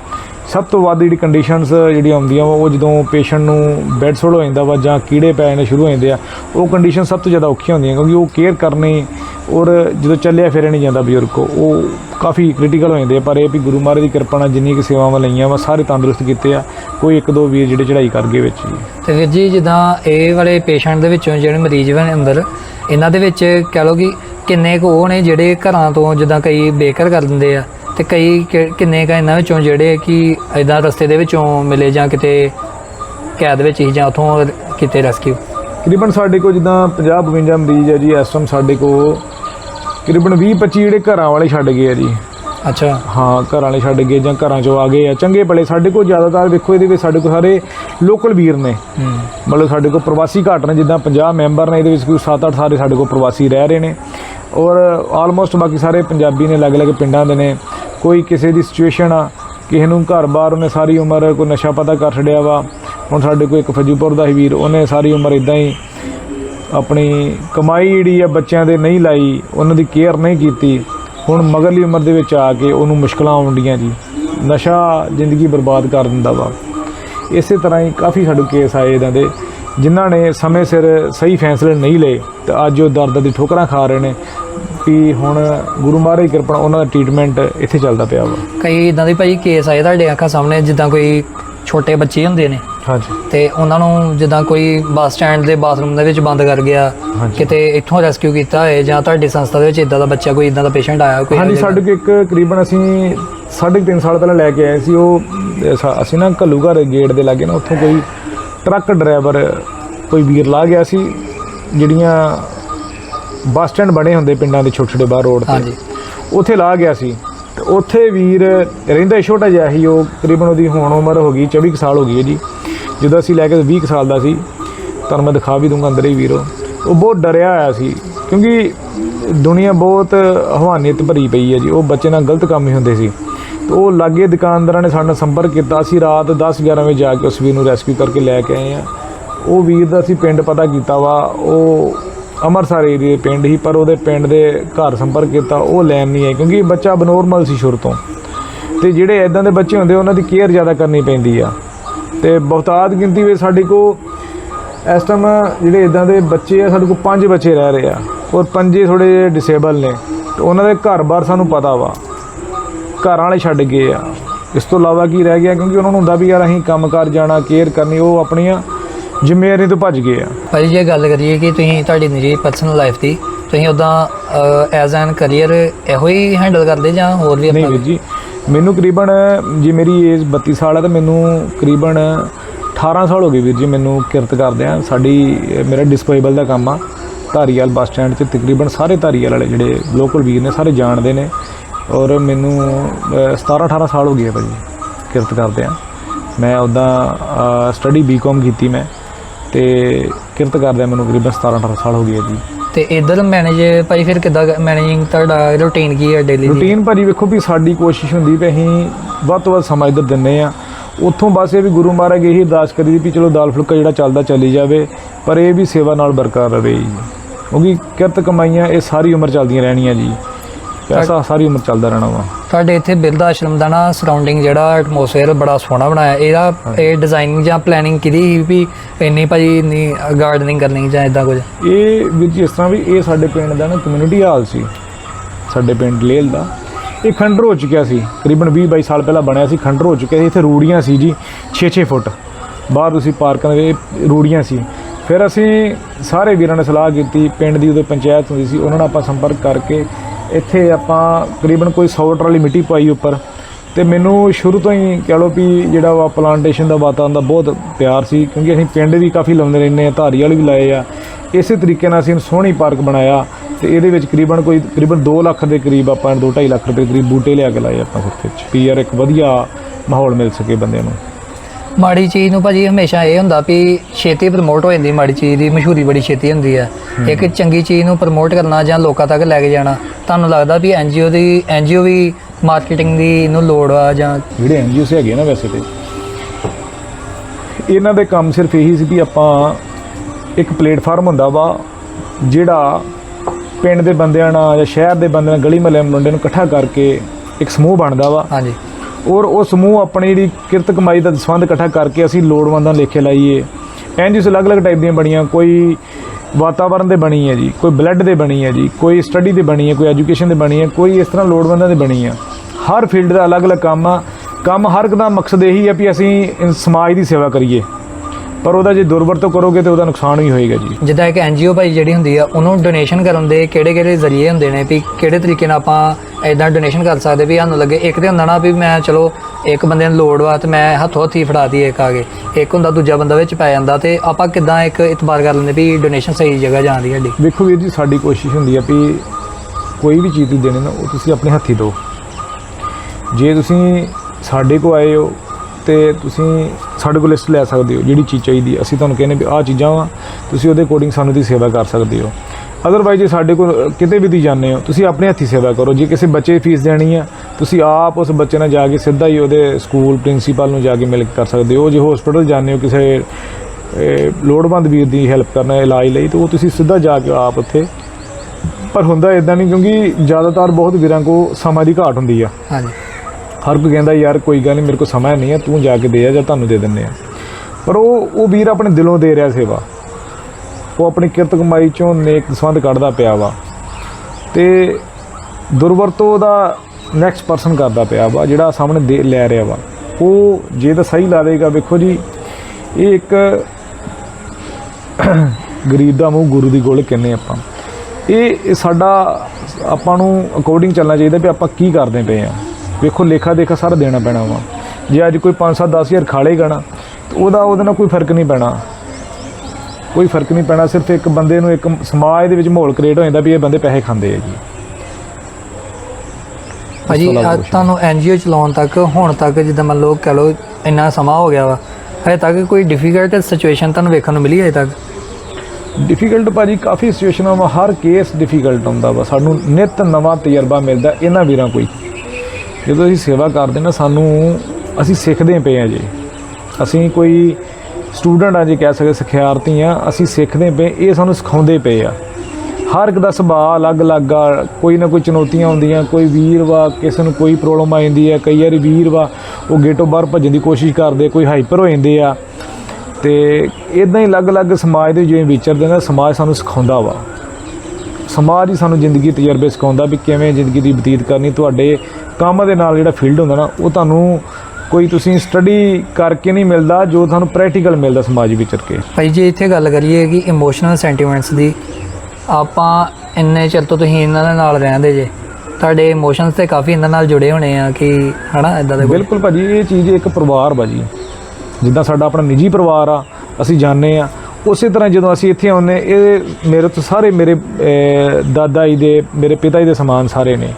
ਸਭ ਤੋਂ ਵੱਧ ਜਿਹੜੀ ਕੰਡੀਸ਼ਨਸ ਜਿਹੜੀਆਂ ਆਉਂਦੀਆਂ ਵਾ, ਉਹ ਜਦੋਂ ਪੇਸ਼ੈਂਟ ਨੂੰ ਬੈੱਡ ਸੋਲ ਹੋ ਜਾਂਦਾ ਵਾ ਜਾਂ ਕੀੜੇ ਪੈ ਜਾਣੇ ਸ਼ੁਰੂ ਹੋ ਜਾਂਦੇ ਆ, ਉਹ ਕੰਡੀਸ਼ਨ ਸਭ ਤੋਂ ਜ਼ਿਆਦਾ ਔਖੀਆਂ ਹੁੰਦੀਆਂ ਕਿਉਂਕਿ ਉਹ ਕੇਅਰ ਕਰਨੀ ਔਰ ਜਦੋਂ ਚੱਲਿਆ ਫਿਰਿਆ ਨਹੀਂ ਜਾਂਦਾ ਬਜ਼ੁਰਗ ਕੋ ਉਹ ਕਾਫੀ ਕ੍ਰਿਟੀਕਲ ਹੋ ਜਾਂਦੇ ਆ। ਪਰ ਇਹ ਵੀ ਗੁਰੂ ਮਹਾਰਾਜ ਦੀ ਕਿਰਪਾ ਨਾਲ ਜਿੰਨੀ ਕੁ ਸੇਵਾਵਾਂ ਲਈਆਂ ਵਾ, ਸਾਰੇ ਤੰਦਰੁਸਤ ਕੀਤੇ ਆ, ਕੋਈ ਇੱਕ ਦੋ ਵੀਰ ਜਿਹੜੇ ਚੜ੍ਹਾਈ ਕਰ ਗਏ ਵਿੱਚ ਜੀ ਤੇ ਵੀਰ ਜੀ, ਜਿੱਦਾਂ ਇਹ ਵਾਲੇ ਪੇਸ਼ੈਂਟ ਦੇ ਵਿੱਚੋਂ ਜਿਹੜੇ ਮਰੀਜ਼ ਨੇ ਅੰਦਰ, ਇਹਨਾਂ ਦੇ ਵਿੱਚ ਕਹਿ ਲਓ ਕਿ ਕਿੰਨੇ ਕੁ ਉਹ ਨੇ ਜਿਹੜੇ ਘਰਾਂ ਤੋਂ ਜਿੱਦਾਂ ਕਈ ਬੇਕਰ ਕਰ ਦਿੰਦੇ ਆ। ਤੇ ਕਈ ਕਿੰਨੇ ਕੁ ਇਹਨਾਂ ਵਿੱਚੋਂ ਜਿਹੜੇ ਕਿ ਇਦਾਂ ਰਸਤੇ ਦੇ ਵਿੱਚੋਂ ਮਿਲੇ ਜਾਂ ਕਿਤੇ ਕੈਦ ਵਿੱਚ ਹੀ ਜਾਂ ਉਥੋਂ ਕਿਤੇ ਰੈਸਕਿਊ ਤਕਰੀਬਨ ਸਾਡੇ ਕੋਲ ਜਿੱਦਾਂ 50 52 ਮਰੀਜ਼ ਆ ਜੀ ਇਸ ਟਾਈਮ ਸਾਡੇ ਕੋਲ ਤਕਰੀਬਨ 20 25 ਜਿਹੜੇ ਘਰਾਂ ਵਾਲੇ ਛੱਡ ਗਏ ਆ ਜੀ। ਅੱਛਾ। ਹਾਂ ਘਰਾਂ ਵਾਲੇ ਛੱਡ ਗਏ ਜਾਂ ਘਰਾਂ ਚੋਂ ਆ ਗਏ ਆ। ਚੰਗੇ ਭਲੇ ਸਾਡੇ ਕੋਲ ਜ਼ਿਆਦਾਤਰ ਵੇਖੋ ਇਹਦੇ ਵਿੱਚ ਸਾਡੇ ਕੋਲ ਸਾਰੇ ਲੋਕਲ ਵੀਰ ਨੇ। ਹੂੰ। ਮਤਲਬ ਸਾਡੇ ਕੋਲ ਪ੍ਰਵਾਸੀ ਘੱਟ ਨੇ ਜਿੱਦਾਂ 50 ਮੈਂਬਰ ਨੇ ਇਹਦੇ ਵਿੱਚ ਕੋਈ 7-8 ਸਾਰੇ ਸਾਡੇ ਕੋਲ ਪ੍ਰਵਾਸੀ ਰਹਿ ਰਹੇ ਨੇ। ਔਰ ਆਲਮੋਸਟ ਬਾਕੀ ਸਾਰੇ ਪੰਜਾਬੀ ਨੇ ਅਲੱਗ-ਅਲੱਗ ਪਿੰਡਾਂ ਦੇ ਨੇ। ਕੋਈ ਕਿਸੇ ਦੀ ਸਿਚੁਏਸ਼ਨ ਆ, ਕਿਸੇ ਨੂੰ ਘਰ-ਬਾਰ ਉਹਨੇ ਸਾਰੀ ਉਮਰ ਕੋਈ ਨਸ਼ਾ ਪਤਾ ਕਰ ਛੜਿਆ ਵਾ, ਹੁਣ ਸਾਡੇ ਕੋਲ ਇੱਕ ਫਜੂਪੁਰ ਦਾ ਹੀ ਵੀਰ, ਉਹਨੇ ਸਾਰੀ ਉਮਰ ਇਦਾਂ ਹੀ ਆਪਣੀ ਕਮਾਈ ਜਿਹੜੀ ਆ ਬੱਚਿਆਂ ਦੇ ਨਹੀਂ ਲਾਈ, ਉਹਨਾਂ ਦੀ ਕੇਅਰ ਨਹੀਂ ਕੀਤੀ, ਹੁਣ ਮਗਰਲੀ ਉਮਰ ਦੇ ਵਿੱਚ ਆ ਕੇ ਉਹਨੂੰ ਮੁਸ਼ਕਲਾਂ ਆਉਂਦੀਆਂ ਜੀ। ਨਸ਼ਾ ਜ਼ਿੰਦਗੀ ਬਰਬਾਦ ਕਰ ਦਿੰਦਾ ਵਾ। ਇਸੇ ਤਰ੍ਹਾਂ ਹੀ ਕਾਫੀ ਸਾਡੇ ਕੇਸ ਆਏ ਇਦਾਂ ਦੇ, ਜਿਨ੍ਹਾਂ ਨੇ ਸਮੇਂ ਸਿਰ ਸਹੀ ਫੈਸਲੇ ਨਹੀਂ ਲਏ, ਤੇ ਅੱਜ ਉਹ ਦਰਦ ਦੀ ਠੋਕਰਾਂ ਖਾ ਰਹੇ ਨੇ। ਵੀ ਹੁਣ ਗੁਰੂ ਮਹਾਰਾਜ ਦੀ ਕਿਰਪਾ ਨਾਲ ਉਹਨਾਂ ਦਾ ਟ੍ਰੀਟਮੈਂਟ ਇੱਥੇ ਚੱਲਦਾ ਪਿਆ ਵਾ। ਕਈ ਇਦਾਂ ਦੇ ਭਾਈ ਕੇਸ ਆਏ ਤੁਹਾਡੇ ਅੱਖਾਂ ਸਾਹਮਣੇ ਜਿੱਦਾਂ ਕੋਈ ਛੋਟੇ ਬੱਚੇ ਹੁੰਦੇ ਨੇ। ਹਾਂਜੀ। ਤੇ ਉਹਨਾਂ ਨੂੰ ਜਿੱਦਾਂ ਕੋਈ ਬੱਸ ਸਟੈਂਡ ਦੇ ਬਾਥਰੂਮ ਦੇ ਵਿੱਚ ਬੰਦ ਕਰ ਗਿਆ। ਕਿਤੇ ਇੱਥੋਂ ਰੈਸਕਿਊ ਕੀਤਾ ਹੋਏ ਜਾਂ ਤੁਹਾਡੀ ਸੰਸਥਾ ਦੇ ਵਿੱਚ ਇਦਾਂ ਦਾ ਬੱਚਾ ਕੋਈ ਇਦਾਂ ਦਾ ਪੇਸ਼ੈਂਟ ਆਇਆ ਕੋਈ ਹਾਂਜੀ ਸਾਡੇ ਕੋਲ ਇੱਕ ਕਰੀਬਨ ਅਸੀਂ ਸਾਢੇ ਕੁ ਤਿੰਨ ਸਾਲ ਪਹਿਲਾਂ ਲੈ ਕੇ ਆਏ ਸੀ ਉਹ ਅਸੀਂ ਨਾ ਘੱਲੂਘਰ ਗੇਟ ਦੇ ਲਾਗੇ ਨਾ ਉੱਥੋਂ ਕੋਈ ਟਰੱਕ ਡਰਾਈਵਰ ਕੋਈ ਵੀਰ ਲਾ ਗਿਆ ਸੀ ਜਿਹੜੀਆਂ ਬੱਸ ਸਟੈਂਡ ਬਣੇ ਹੁੰਦੇ ਪਿੰਡਾਂ ਦੇ ਛੋਟੇ ਛੋਟੇ ਬਾਹਰ ਰੋਡ ਤੇ। ਹਾਂਜੀ। ਉੱਥੇ ਲਾ ਗਿਆ ਸੀ। ਤੇ ਉੱਥੇ ਵੀਰ ਰਹਿੰਦਾ ਹੀ ਛੋਟਾ ਜਿਹਾ ਸੀ ਉਹ ਤਕਰੀਬਨ ਉਹਦੀ ਹੁਣ ਉਮਰ ਹੋ ਗਈ 24 ਕੁ ਸਾਲ ਹੋ ਗਈ ਹੈ ਜੀ। ਜਦੋਂ ਅਸੀਂ ਲੈ ਕੇ 20 ਕੁ ਸਾਲ ਦਾ ਸੀ ਤੁਹਾਨੂੰ ਮੈਂ ਦਿਖਾ ਵੀ ਦੂੰਗਾ ਅੰਦਰ ਹੀ ਵੀਰੋ। ਉਹ ਬਹੁਤ ਡਰਿਆ ਹੋਇਆ ਸੀ ਕਿਉਂਕਿ ਦੁਨੀਆ ਬਹੁਤ ਹਵਾਨੀਅਤ ਭਰੀ ਪਈ ਹੈ ਜੀ। ਉਹ ਬੱਚੇ ਨਾਲ ਗਲਤ ਕੰਮ ਹੀ ਹੁੰਦੇ ਸੀ। ਤੇ ਉਹ ਲਾਗੇ ਦੁਕਾਨਦਾਰਾਂ ਨੇ ਸਾਡੇ ਨਾਲ ਸੰਪਰਕ ਕੀਤਾ। ਅਸੀਂ ਰਾਤ 10 11 ਵਜੇ ਜਾ ਕੇ ਉਸ ਵੀਰ ਨੂੰ ਰੈਸਕਿਊ ਕਰਕੇ ਲੈ ਕੇ ਆਏ ਆ ਉਹ ਵੀਰ ਦਾ ਅਸੀਂ ਪਿੰਡ ਪਤਾ ਕੀਤਾ ਵਾ। ਉਹ ਅੰਮ੍ਰਿਤਸਰ ਏਰੀਏ ਪਿੰਡ ਹੀ, ਪਰ ਉਹਦੇ ਪਿੰਡ ਦੇ ਘਰ ਸੰਪਰਕ ਕੀਤਾ, ਉਹ ਲੈਣ ਨਹੀਂ ਆਏ, ਕਿਉਂਕਿ ਬੱਚਾ ਬਨੋਰਮਲ ਸੀ ਸ਼ੁਰੂ ਤੋਂ। ਤੇ ਜਿਹੜੇ ਐਦਾਂ ਦੇ ਬੱਚੇ ਹੁੰਦੇ, ਉਹਨਾਂ ਦੀ ਕੇਅਰ ਜ਼ਿਆਦਾ ਕਰਨੀ ਪੈਂਦੀ ਆ। ਤੇ ਬਹੁਤਾਤ ਗਿਣਤੀ ਵਿੱਚ ਸਾਡੇ ਕੋ ਇਸ ਟਾਈਮ ਜਿਹੜੇ ਇਦਾਂ ਦੇ ਬੱਚੇ ਆ, ਸਾਡੇ ਕੋਲ ਪੰਜ ਬੱਚੇ ਰਹਿ ਰਹੇ ਆ। ਔਰ ਪੰਜੇ ਥੋੜੇ ਜਿਹੇ ਡਿਸੇਬਲ ਨੇ। ਤੇ ਉਹਨਾਂ ਦੇ ਘਰ-ਬਾਰ ਸਾਨੂੰ ਪਤਾ ਵਾ। ਘਰਾਂ ਵਾਲੇ ਛੱਡ ਗਏ ਆ। ਇਸ ਤੋਂ ਇਲਾਵਾ ਕੀ ਰਹਿ ਗਿਆ, ਕਿਉਂਕਿ ਉਹਨਾਂ ਨੂੰ ਹੁੰਦਾ ਵੀ ਯਾਰ ਅਸੀਂ ਕੰਮਕਾਰ ਜਾਣਾ ਕੇਅਰ ਕਰਨੀ, ਉਹ ਆਪਣੀਆਂ ਜ਼ਿੰਮੇਵਾਰੀ ਤੋਂ ਭੱਜ ਗਏ ਆ। ਭਾਜੀ ਜੇ ਗੱਲ ਕਰੀਏ ਕਿ ਤੁਸੀਂ ਤੁਹਾਡੀ ਨਿੱਜੀ ਪਰਸਨਲ ਲਾਈਫ ਦੀ ਤੁਸੀਂ ਉਦਾਂ ਐਜ਼ ਐਨ ਕਰੀਅਰ ਇਹੋ ਹੀ ਹੈਂਡਲ ਕਰਦੇ ਜਾਂ ਹੋਰ ਵੀ ਨਹੀਂ ਵੀਰ ਜੀ ਮੈਨੂੰ ਕਰੀਬਨ ਜੇ ਮੇਰੀ ਏਜ 32 ਸਾਲ ਹੈ ਤਾਂ ਮੈਨੂੰ ਕਰੀਬਨ 18 ਸਾਲ ਹੋ ਗਏ ਵੀਰ ਜੀ ਮੈਨੂੰ ਕਿਰਤ ਕਰਦੇ ਆ। ਸਾਡੀ ਮੇਰਾ ਡਿਸਪੋਜ਼ੇਬਲ ਦਾ ਕੰਮ ਆ। ਧਾਰੀਵਾਲ ਬੱਸ ਸਟੈਂਡ 'ਚ ਤਕਰੀਬਨ ਸਾਰੇ ਧਾਰੀਵਾਲ ਵਾਲੇ ਜਿਹੜੇ ਲੋਕਲ ਵੀਰ ਨੇ ਸਾਰੇ ਜਾਣਦੇ ਨੇ। ਔਰ ਮੈਨੂੰ 17 18 ਸਾਲ ਹੋ ਗਏ ਭਾਜੀ ਕਿਰਤ ਕਰਦੇ ਆ। ਮੈਂ ਉੱਦਾਂ ਸਟੱਡੀ ਬੀਕਾਮ ਕੀਤੀ ਮੈਂ। ਤੇ ਕਿਰਤ ਕਰਦਿਆਂ ਮੈਨੂੰ ਕਰੀਬਨ 17 18 ਸਾਲ ਹੋ ਗਏ ਆ ਜੀ। ਤੇ ਇਧਰ ਮੈਨੇਜ ਭਾਈ ਫਿਰ ਕਿੱਦਾਂ ਮੈਨੇਜਿੰਗ ਤੁਹਾਡਾ ਰੂਟੀਨ ਕੀ ਹੈ ਡੇਲੀ ਦੀ? ਰੂਟੀਨ ਭਾਜੀ ਵੇਖੋ ਵੀ ਸਾਡੀ ਕੋਸ਼ਿਸ਼ ਹੁੰਦੀ ਵੀ ਅਸੀਂ ਵੱਧ ਤੋਂ ਵੱਧ ਸਮਾਂ ਇੱਧਰ ਦਿੰਨੇ ਆ ਉੱਥੋਂ ਬਸ ਇਹ ਵੀ ਗੁਰੂ ਮਹਾਰਾਜ ਇਹੀ ਅਰਦਾਸ ਕਰੀ ਵੀ ਚਲੋ ਦਾਲ ਫੁਲਕਾ ਜਿਹੜਾ ਚੱਲਦਾ ਚੱਲੀ ਜਾਵੇ ਪਰ ਇਹ ਵੀ ਸੇਵਾ ਨਾਲ ਬਰਕਰਾਰ ਰਵੇ ਜੀ। ਕਿਉਂਕਿ ਕਿਰਤ ਕਮਾਈਆਂ ਇਹ ਸਾਰੀ ਉਮਰ ਚੱਲਦੀਆਂ ਰਹਿਣੀਆਂ ਜੀ। ਪੈਸਾ ਸਾਰੀ ਉਮਰ ਚੱਲਦਾ ਰਹਿਣਾ ਵਾ। ਤੁਹਾਡੇ ਇੱਥੇ ਬਿਰਧ ਆਸ਼ਰਮ ਦਾ ਨਾ ਸਰਾਊਂਡਿੰਗ ਜਿਹੜਾ ਐਟਮੋਸਫੇਅਰ ਬੜਾ ਸੋਹਣਾ ਬਣਾਇਆ। ਇਹਦਾ ਇਹ ਡਿਜ਼ਾਈਨਿੰਗ ਜਾਂ ਪਲੈਨਿੰਗ ਕਿਹਦੀ ਸੀ ਵੀ ਇੰਨੀ ਭਾਜੀ ਇੰਨੀ ਗਾਰਡਨਿੰਗ ਕਰਨੀ ਜਾਂ ਇਦਾਂ ਕੁਝ? ਇਹ ਵੀਰ ਜੀ ਇਸ ਤਰ੍ਹਾਂ ਵੀ ਇਹ ਸਾਡੇ ਪਿੰਡ ਦਾ ਨਾ ਕਮਿਊਨਿਟੀ ਹਾਲ ਸੀ ਸਾਡੇ ਪਿੰਡ ਲੇਲ ਦਾ ਇਹ ਖੰਡਰ ਹੋ ਚੁੱਕਿਆ ਸੀ। ਤਕਰੀਬਨ 20 22 ਸਾਲ ਪਹਿਲਾਂ ਬਣਿਆ ਸੀ ਖੰਡਰ ਹੋ ਚੁੱਕਿਆ ਸੀ। ਇੱਥੇ ਰੂੜੀਆਂ ਸੀ ਜੀ 6-6 ਫੁੱਟ। ਬਾਹਰ ਤੁਸੀਂ ਪਾਰਕਾਂ ਦੇ ਰੂੜੀਆਂ ਸੀ। ਫਿਰ ਅਸੀਂ ਸਾਰੇ ਵੀਰਾਂ ਨੇ ਸਲਾਹ ਕੀਤੀ ਪਿੰਡ ਦੀ ਉਦੋਂ ਪੰਚਾਇਤ ਹੁੰਦੀ ਸੀ ਉਹਨਾਂ ਨਾਲ ਆਪਾਂ ਸੰਪਰਕ ਕਰਕੇ ਇੱਥੇ ਆਪਾਂ ਤਕਰੀਬਨ ਕੋਈ 100 ਟਰਾਲੀ ਮਿੱਟੀ ਪਾਈ ਉੱਪਰ। ਤੇ ਮੈਨੂੰ ਸ਼ੁਰੂ ਤੋਂ ਹੀ ਕਹਿ ਲਓ ਵੀ ਜਿਹੜਾ ਵਾ ਪਲਾਂਟੇਸ਼ਨ ਦਾ ਵਾਤਾਵਰਨ ਦਾ ਬਹੁਤ ਪਿਆਰ ਸੀ ਕਿਉਂਕਿ ਅਸੀਂ ਪਿੰਡ ਵੀ ਕਾਫੀ ਲਾਉਂਦੇ ਰਹਿੰਦੇ ਆ ਧਾਰੀ ਵਾਲੇ ਵੀ ਲਾਏ ਆ। ਇਸੇ ਤਰੀਕੇ ਨਾਲ ਅਸੀਂ ਸੋਹਣੀ ਪਾਰਕ ਬਣਾਇਆ ਤੇ ਇਹਦੇ ਵਿੱਚ ਕਰੀਬਨ ਕੋਈ ਤਕਰੀਬਨ 2 ਲੱਖ ਦੇ ਕਰੀਬ ਆਪਾਂ 2.5 ਲੱਖ ਰੁਪਏ ਦੇ ਕਰੀਬ ਬੂਟੇ ਲਿਆ ਕੇ ਲਾਏ ਆਪਾਂ ਫਿਰ ਵਿੱਚ ਵੀ ਯਾਰ ਇੱਕ ਵਧੀਆ ਮਾਹੌਲ ਮਿਲ ਸਕੇ ਬੰਦਿਆਂ ਨੂੰ। ਮਾੜੀ ਚੀਜ਼ ਨੂੰ ਭਾਜੀ ਹਮੇਸ਼ਾ ਇਹ ਹੁੰਦਾ ਵੀ ਛੇਤੀ ਪ੍ਰਮੋਟ ਹੋ ਜਾਂਦੀ ਮਾੜੀ ਚੀਜ਼ ਦੀ ਮਸ਼ਹੂਰੀ ਬੜੀ ਛੇਤੀ ਹੁੰਦੀ ਹੈ। ਇੱਕ ਚੰਗੀ ਚੀਜ਼ ਨੂੰ ਪ੍ਰਮੋਟ ਕਰਨਾ ਜਾਂ ਲੋਕਾਂ ਤੱਕ ਲੈ ਕੇ ਜਾਣਾ ਤੁਹਾਨੂੰ ਲੱਗਦਾ ਵੀ ਐਨਜੀਓ ਦੀ ਐਨਜੀਓ ਵੀ ਮਾਰਕੀਟਿੰਗ ਦੀ ਨੂੰ ਲੋੜ ਆ ਜਾਂ ਜਿਹੜੇ ਐਨਜੀਓਸ ਹੈਗੇ ਨਾ ਵੈਸੇ ਤੇ। ਇਹਨਾਂ ਦੇ ਕੰਮ ਸਿਰਫ ਇਹੀ ਸੀ ਵੀ ਆਪਾਂ ਇੱਕ ਪਲੇਟਫਾਰਮ ਹੁੰਦਾ ਵਾ ਜਿਹੜਾ ਪਿੰਡ ਦੇ ਬੰਦਿਆਂ ਨਾਲ ਜਾਂ ਸ਼ਹਿਰ ਦੇ ਬੰਦਿਆਂ ਨਾਲ ਗਲੀ ਮਹੱਲੇ ਮੁੰਡੇ ਨੂੰ ਇਕੱਠਾ ਕਰਕੇ ਇੱਕ ਸਮੂਹ ਬਣਦਾ ਵਾ। ਹਾਂਜੀ। ਔਰ ਉਹ ਸਮੂਹ ਆਪਣੀ ਜਿਹੜੀ ਕਿਰਤ ਕਮਾਈ ਦਾ ਸੰਬੰਧ ਇਕੱਠਾ ਕਰਕੇ ਅਸੀਂ ਲੋੜਵੰਦਾਂ ਲੇਖੇ ਲਾਈਏ। ਐਨਜੀਓਸ ਅਲੱਗ-ਅਲੱਗ ਟਾਈਪ ਦੀਆਂ ਬਣੀਆਂ ਕੋਈ ਵਾਤਾਵਰਣ ਦੇ ਬਣੀ ਹੈ ਜੀ, ਕੋਈ ਬਲੱਡ ਦੇ ਬਣੀ ਹੈ ਜੀ, ਕੋਈ ਸਟੱਡੀ ਦੇ ਬਣੀ ਹੈ, ਕੋਈ ਐਜੂਕੇਸ਼ਨ ਦੇ ਬਣੀ ਹੈ, ਕੋਈ ਇਸ ਤਰ੍ਹਾਂ ਲੋੜਵੰਦਾਂ ਦੇ ਬਣੀ ਆ ਹਰ ਫੀਲਡ ਦਾ ਅਲੱਗ-ਅਲੱਗ ਕੰਮ ਆ। ਕੰਮ ਹਰ ਇੱਕ ਦਾ ਮਕਸਦ ਇਹੀ ਹੈ ਵੀ ਅਸੀਂ ਸਮਾਜ ਦੀ ਸੇਵਾ ਕਰੀਏ। ਪਰ ਉਹਦਾ ਜੇ ਦੁਰਵਰਤੋਂ ਕਰੋਗੇ ਤੇ ਉਹਦਾ ਨੁਕਸਾਨ ਹੀ ਹੋਏਗਾ ਜੀ। ਜਿੱਦਾਂ ਇੱਕ ਐਨਜੀਓ ਭਾਈ ਜਿਹੜੀ ਹੁੰਦੀ ਆ, ਉਹਨੂੰ ਡੋਨੇਸ਼ਨ ਕਰਨ ਦੇ ਕਿਹੜੇ ਕਿਹੜੇ ਜ਼ਰੀਏ ਹੁੰਦੇ ਨੇ ਵੀ ਕਿਹੜੇ ਤਰੀਕੇ ਨਾਲ ਆਪਾਂ ਇਦਾਂ ਡੋਨੇਸ਼ਨ ਕਰ ਸਕਦੇ ਵੀ ਸਾਨੂੰ ਲੱਗੇ। ਇੱਕ ਤੇ ਹੁੰਦਾ ਨਾ ਵੀ ਮੈਂ ਚਲੋ ਇੱਕ ਬੰਦੇ ਨੂੰ ਲੋੜ ਵਾ ਤੇ ਮੈਂ ਹੱਥੋਂ ਹੱਥੀ ਫੜਾਤੀ ਇੱਕ ਆ ਕੇ। ਇੱਕ ਹੁੰਦਾ ਦੂਜਾ ਬੰਦਾ ਵਿੱਚ ਪੈ ਜਾਂਦਾ ਤੇ ਆਪਾਂ ਕਿੱਦਾਂ ਇੱਕ ਇਤਬਾਰ ਕਰ ਲੈਂਦੇ ਵੀ ਡੋਨੇਸ਼ਨ ਸਹੀ ਜਗ੍ਹਾ ਜਾਂਦੀ ਸਾਡੀ। ਵੇਖੋ ਵੀਰ ਜੀ, ਸਾਡੀ ਕੋਸ਼ਿਸ਼ ਹੁੰਦੀ ਆ ਵੀ ਕੋਈ ਵੀ ਚੀਜ਼ ਤੁਸੀਂ ਦੇਣੀ ਨਾ, ਉਹ ਤੁਸੀਂ ਆਪਣੇ ਹੱਥੀ ਦਿਓ। ਜੇ ਤੁਸੀਂ ਸਾਡੇ ਕੋ ਆਏ ਹੋ ਤੇ ਤੁਸੀਂ ਸਾਡੇ ਕੋਲ ਲਿਸਟ ਲੈ ਸਕਦੇ ਹੋ ਜਿਹੜੀ ਚੀਜ਼ ਚਾਹੀਦੀ ਅਸੀਂ ਤੁਹਾਨੂੰ ਕਹਿੰਦੇ ਵੀ ਆਹ ਚੀਜ਼ਾਂ ਵਾ, ਤੁਸੀਂ ਉਹਦੇ ਅਕੋਰਡਿੰਗ ਸਾਨੂੰ ਦੀ ਸੇਵਾ ਕਰ ਸਕਦੇ ਹੋ। ਅਦਰਵਾਈਜ਼ ਜੇ ਸਾਡੇ ਕੋਲ ਕਿਤੇ ਵੀ ਤੁਸੀਂ ਜਾਂਦੇ ਹੋ, ਤੁਸੀਂ ਆਪਣੇ ਹੱਥੀ ਸੇਵਾ ਕਰੋ। ਜੇ ਕਿਸੇ ਬੱਚੇ ਦੀ ਫੀਸ ਦੇਣੀ ਆ ਤੁਸੀਂ ਆਪ ਉਸ ਬੱਚੇ ਨਾਲ ਜਾ ਕੇ ਸਿੱਧਾ ਹੀ ਉਹਦੇ ਸਕੂਲ ਪ੍ਰਿੰਸੀਪਲ ਨੂੰ ਜਾ ਕੇ ਮਿਲ ਕਰ ਸਕਦੇ ਹੋ। ਜੇ ਹਸਪੀਟਲ ਜਾਂਦੇ ਹੋ ਕਿਸੇ ਲੋੜਵੰਦ ਵੀਰ ਦੀ ਹੈਲਪ ਕਰਨਾ ਇਲਾਜ ਲਈ ਤਾਂ ਉਹ ਤੁਸੀਂ ਸਿੱਧਾ ਜਾ ਕੇ ਆਪ ਉੱਥੇ। ਪਰ ਹੁੰਦਾ ਇਦਾਂ ਨਹੀਂ ਕਿਉਂਕਿ ਜ਼ਿਆਦਾਤਰ ਬਹੁਤ ਵੀਰਾਂ ਕੋ ਸਮਾਂ ਦੀ ਘਾਟ ਹੁੰਦੀ ਆ। ਹਾਂਜੀ। ਹਰ ਕੋਈ ਕਹਿੰਦਾ ਯਾਰ ਕੋਈ ਗੱਲ ਨਹੀਂ ਮੇਰੇ ਕੋਲ ਸਮਾਂ ਨਹੀਂ ਹੈ ਤੂੰ ਜਾ ਕੇ ਦੇ ਆ ਜਾਂ ਤੁਹਾਨੂੰ ਦੇ ਦਿੰਨੇ ਆ। ਪਰ ਉਹ ਉਹ ਵੀਰ ਆਪਣੇ ਦਿਲੋਂ ਦੇ ਰਿਹਾ ਸੇਵਾ। ਉਹ ਆਪਣੀ ਕਿਰਤ ਕਮਾਈ ਚੋਂ ਨੇਕ ਸੰਬੰਧ ਕੱਢਦਾ ਪਿਆ ਵਾ। ਤੇ ਦੁਰਵਰਤੋਂ ਦਾ ਨੈਕਸਟ ਪਰਸਨ ਕਰਦਾ ਪਿਆ ਵਾ, ਜਿਹੜਾ ਸਾਹਮਣੇ ਦੇ ਲੈ ਰਿਹਾ ਵਾ। ਉਹ ਜੇ ਤਾਂ ਸਹੀ ਲਾਵੇਗਾ, ਵੇਖੋ ਜੀ, ਇਹ ਇੱਕ ਗਰੀਬ ਦਾ ਮੂੰਹ ਗੁਰੂ ਦੀ ਗੋਲ ਕਹਿੰਦੇ ਆਪਾਂ। ਇਹ ਸਾਡਾ ਆਪਾਂ ਨੂੰ ਅਕੋਰਡਿੰਗ ਚੱਲਣਾ ਚਾਹੀਦਾ ਵੀ ਆਪਾਂ ਕੀ ਕਰਦੇ ਪਏ ਆ। ਵੇਖੋ, ਲੇਖਾ ਦੇਖਾ ਸਾਰਾ ਦੇਣਾ ਪੈਣਾ ਵਾ। ਜੇ ਅੱਜ ਕੋਈ 5 7 10000 ਖਾ ਲੇਗਾ ਨਾ, ਤਾਂ ਉਹਦਾ ਉਹਦੇ ਨਾਲ ਕੋਈ ਫ਼ਰਕ ਨਹੀਂ ਪੈਣਾ। ਕੋਈ ਫ਼ਰਕ ਨਹੀਂ ਪੈਣਾ, ਸਿਰਫ ਇੱਕ ਬੰਦੇ ਨੂੰ ਇੱਕ ਸਮਾਜ ਦੇ ਵਿੱਚ ਮਾਹੌਲ ਕ੍ਰੀਏਟ ਹੋ ਜਾਂਦਾ ਵੀ ਇਹ ਬੰਦੇ ਪੈਸੇ ਖਾਂਦੇ ਆ ਜੀ। ਭਾਜੀ ਅੱਜ ਤੁਹਾਨੂੰ ਐਨਜੀਓ ਚਲਾਉਣ ਤੱਕ ਹੁਣ ਤੱਕ ਜਿੱਦਾਂ ਮੰਨ ਲਓ ਕਹ ਲਓ ਇੰਨਾ ਸਮਾਂ ਹੋ ਗਿਆ ਵਾ ਹਜੇ ਤੱਕ ਕੋਈ ਡਿਫਿਕਲਟ ਸਿਚੁਏਸ਼ਨ ਤੁਹਾਨੂੰ ਵੇਖਣ ਨੂੰ ਮਿਲੀ ਹਜੇ ਤੱਕ? ਡਿਫਿਕਲਟ ਭਾਜੀ ਕਾਫੀ ਸਿਚੁਏਸ਼ਨਾਂ ਵਾ ਹਰ ਕੇਸ ਡਿਫਿਕਲਟ ਹੁੰਦਾ ਵਾ। ਸਾਨੂੰ ਨਿਤ ਨਵਾਂ ਤਜਰਬਾ ਮਿਲਦਾ ਇਹਨਾਂ ਵੀਰਾਂ ਕੋਈ। ਜਦੋਂ ਅਸੀਂ ਸੇਵਾ ਕਰਦੇ ਨਾ ਸਾਨੂੰ ਅਸੀਂ ਸਿੱਖਦੇ ਪਏ ਆ ਜੀ। ਅਸੀਂ ਕੋਈ ਸਟੂਡੈਂਟ ਆ ਜੀ ਕਹਿ ਸਕਦੇ ਸਿਖਿਆਰਥੀ ਆ ਅਸੀਂ ਸਿੱਖਦੇ ਪਏ ਇਹ ਸਾਨੂੰ ਸਿਖਾਉਂਦੇ ਪਏ ਆ। ਹਰ ਇੱਕ ਦਾ ਸੁਭਾਅ ਅਲੱਗ-ਅਲੱਗ ਆ, ਕੋਈ ਨਾ ਕੋਈ ਚੁਣੌਤੀਆਂ ਆਉਂਦੀਆਂ, ਕੋਈ ਵੀਰ ਵਾ, ਕਿਸੇ ਨੂੰ ਕੋਈ ਪ੍ਰੋਬਲਮ ਆ ਜਾਂਦੀ ਹੈ, ਕਈ ਵਾਰੀ ਵੀਰ ਵਾ, ਉਹ ਗੇਟੋਂ ਬਾਹਰ ਭੱਜਣ ਦੀ ਕੋਸ਼ਿਸ਼ ਕਰਦੇ ਕੋਈ ਹਾਈਪਰ ਹੋ ਜਾਂਦੇ ਆ। ਤੇ ਇਦਾਂ ਹੀ ਅਲੱਗ-ਅਲੱਗ ਸਮਾਜ ਦੇ ਜਿਵੇਂ ਵਿਚਰਦੇ ਨੇ, ਸਮਾਜ ਸਾਨੂੰ ਸਿਖਾਉਂਦਾ ਵਾ। ਸਮਾਜ ਹੀ ਸਾਨੂੰ ਜ਼ਿੰਦਗੀ ਤਜਰਬੇ ਸਿਖਾਉਂਦਾ ਵੀ ਕਿਵੇਂ ਜ਼ਿੰਦਗੀ ਦੀ ਬਤੀਤ ਕਰਨੀ, ਤੁਹਾਡੇ ਕੰਮ ਦੇ ਨਾਲ ਜਿਹੜਾ ਫੀਲਡ ਹੁੰਦਾ ਨਾ, ਉਹ ਤੁਹਾਨੂੰ ਕੋਈ ਤੁਸੀਂ ਸਟੱਡੀ ਕਰਕੇ ਨਹੀਂ ਮਿਲਦਾ, ਜੋ ਤੁਹਾਨੂੰ ਪ੍ਰੈਕਟੀਕਲ ਮਿਲਦਾ ਸਮਾਜ ਵਿਚਰ ਕੇ। ਭਾਈ ਜੇ, ਇੱਥੇ ਗੱਲ ਕਰੀਏ ਕਿ ਇਮੋਸ਼ਨਲ ਸੈਂਟੀਮੈਂਟਸ ਦੀ ਆਪਾਂ ਇੰਨੇ ਚਿਰ ਤੋਂ ਤੁਸੀਂ ਇਹਨਾਂ ਦੇ ਨਾਲ ਰਹਿੰਦੇ ਜੇ, ਤੁਹਾਡੇ ਇਮੋਸ਼ਨਸ ਤੇ ਕਾਫੀ ਇਹਨਾਂ ਨਾਲ ਜੁੜੇ ਹੋਣੇ ਆ ਕਿ ਹਨਾ ਇਦਾਂ ਦੇ ਕੋਈ? ਬਿਲਕੁਲ ਭਾਜੀ, ਇਹ ਚੀਜ਼ ਇੱਕ ਪਰਿਵਾਰ ਵਾ ਜੀ। ਜਿੱਦਾਂ ਸਾਡਾ ਆਪਣਾ ਨਿੱਜੀ ਪਰਿਵਾਰ ਆ, ਅਸੀਂ ਜਾਣਦੇ ਆ। ਉਸੇ ਤਰ੍ਹਾਂ ਜਦੋਂ ਅਸੀਂ ਇੱਥੇ ਆਉਂਦੇ, ਇਹ ਮੇਰੇ ਤੋਂ ਸਾਰੇ ਮੇਰੇ ਦਾਦਾ ਜੀ ਦੇ, ਮੇਰੇ ਪਿਤਾ ਜੀ ਦੇ ਸਮਾਨ ਸਾਰੇ ਨੇ,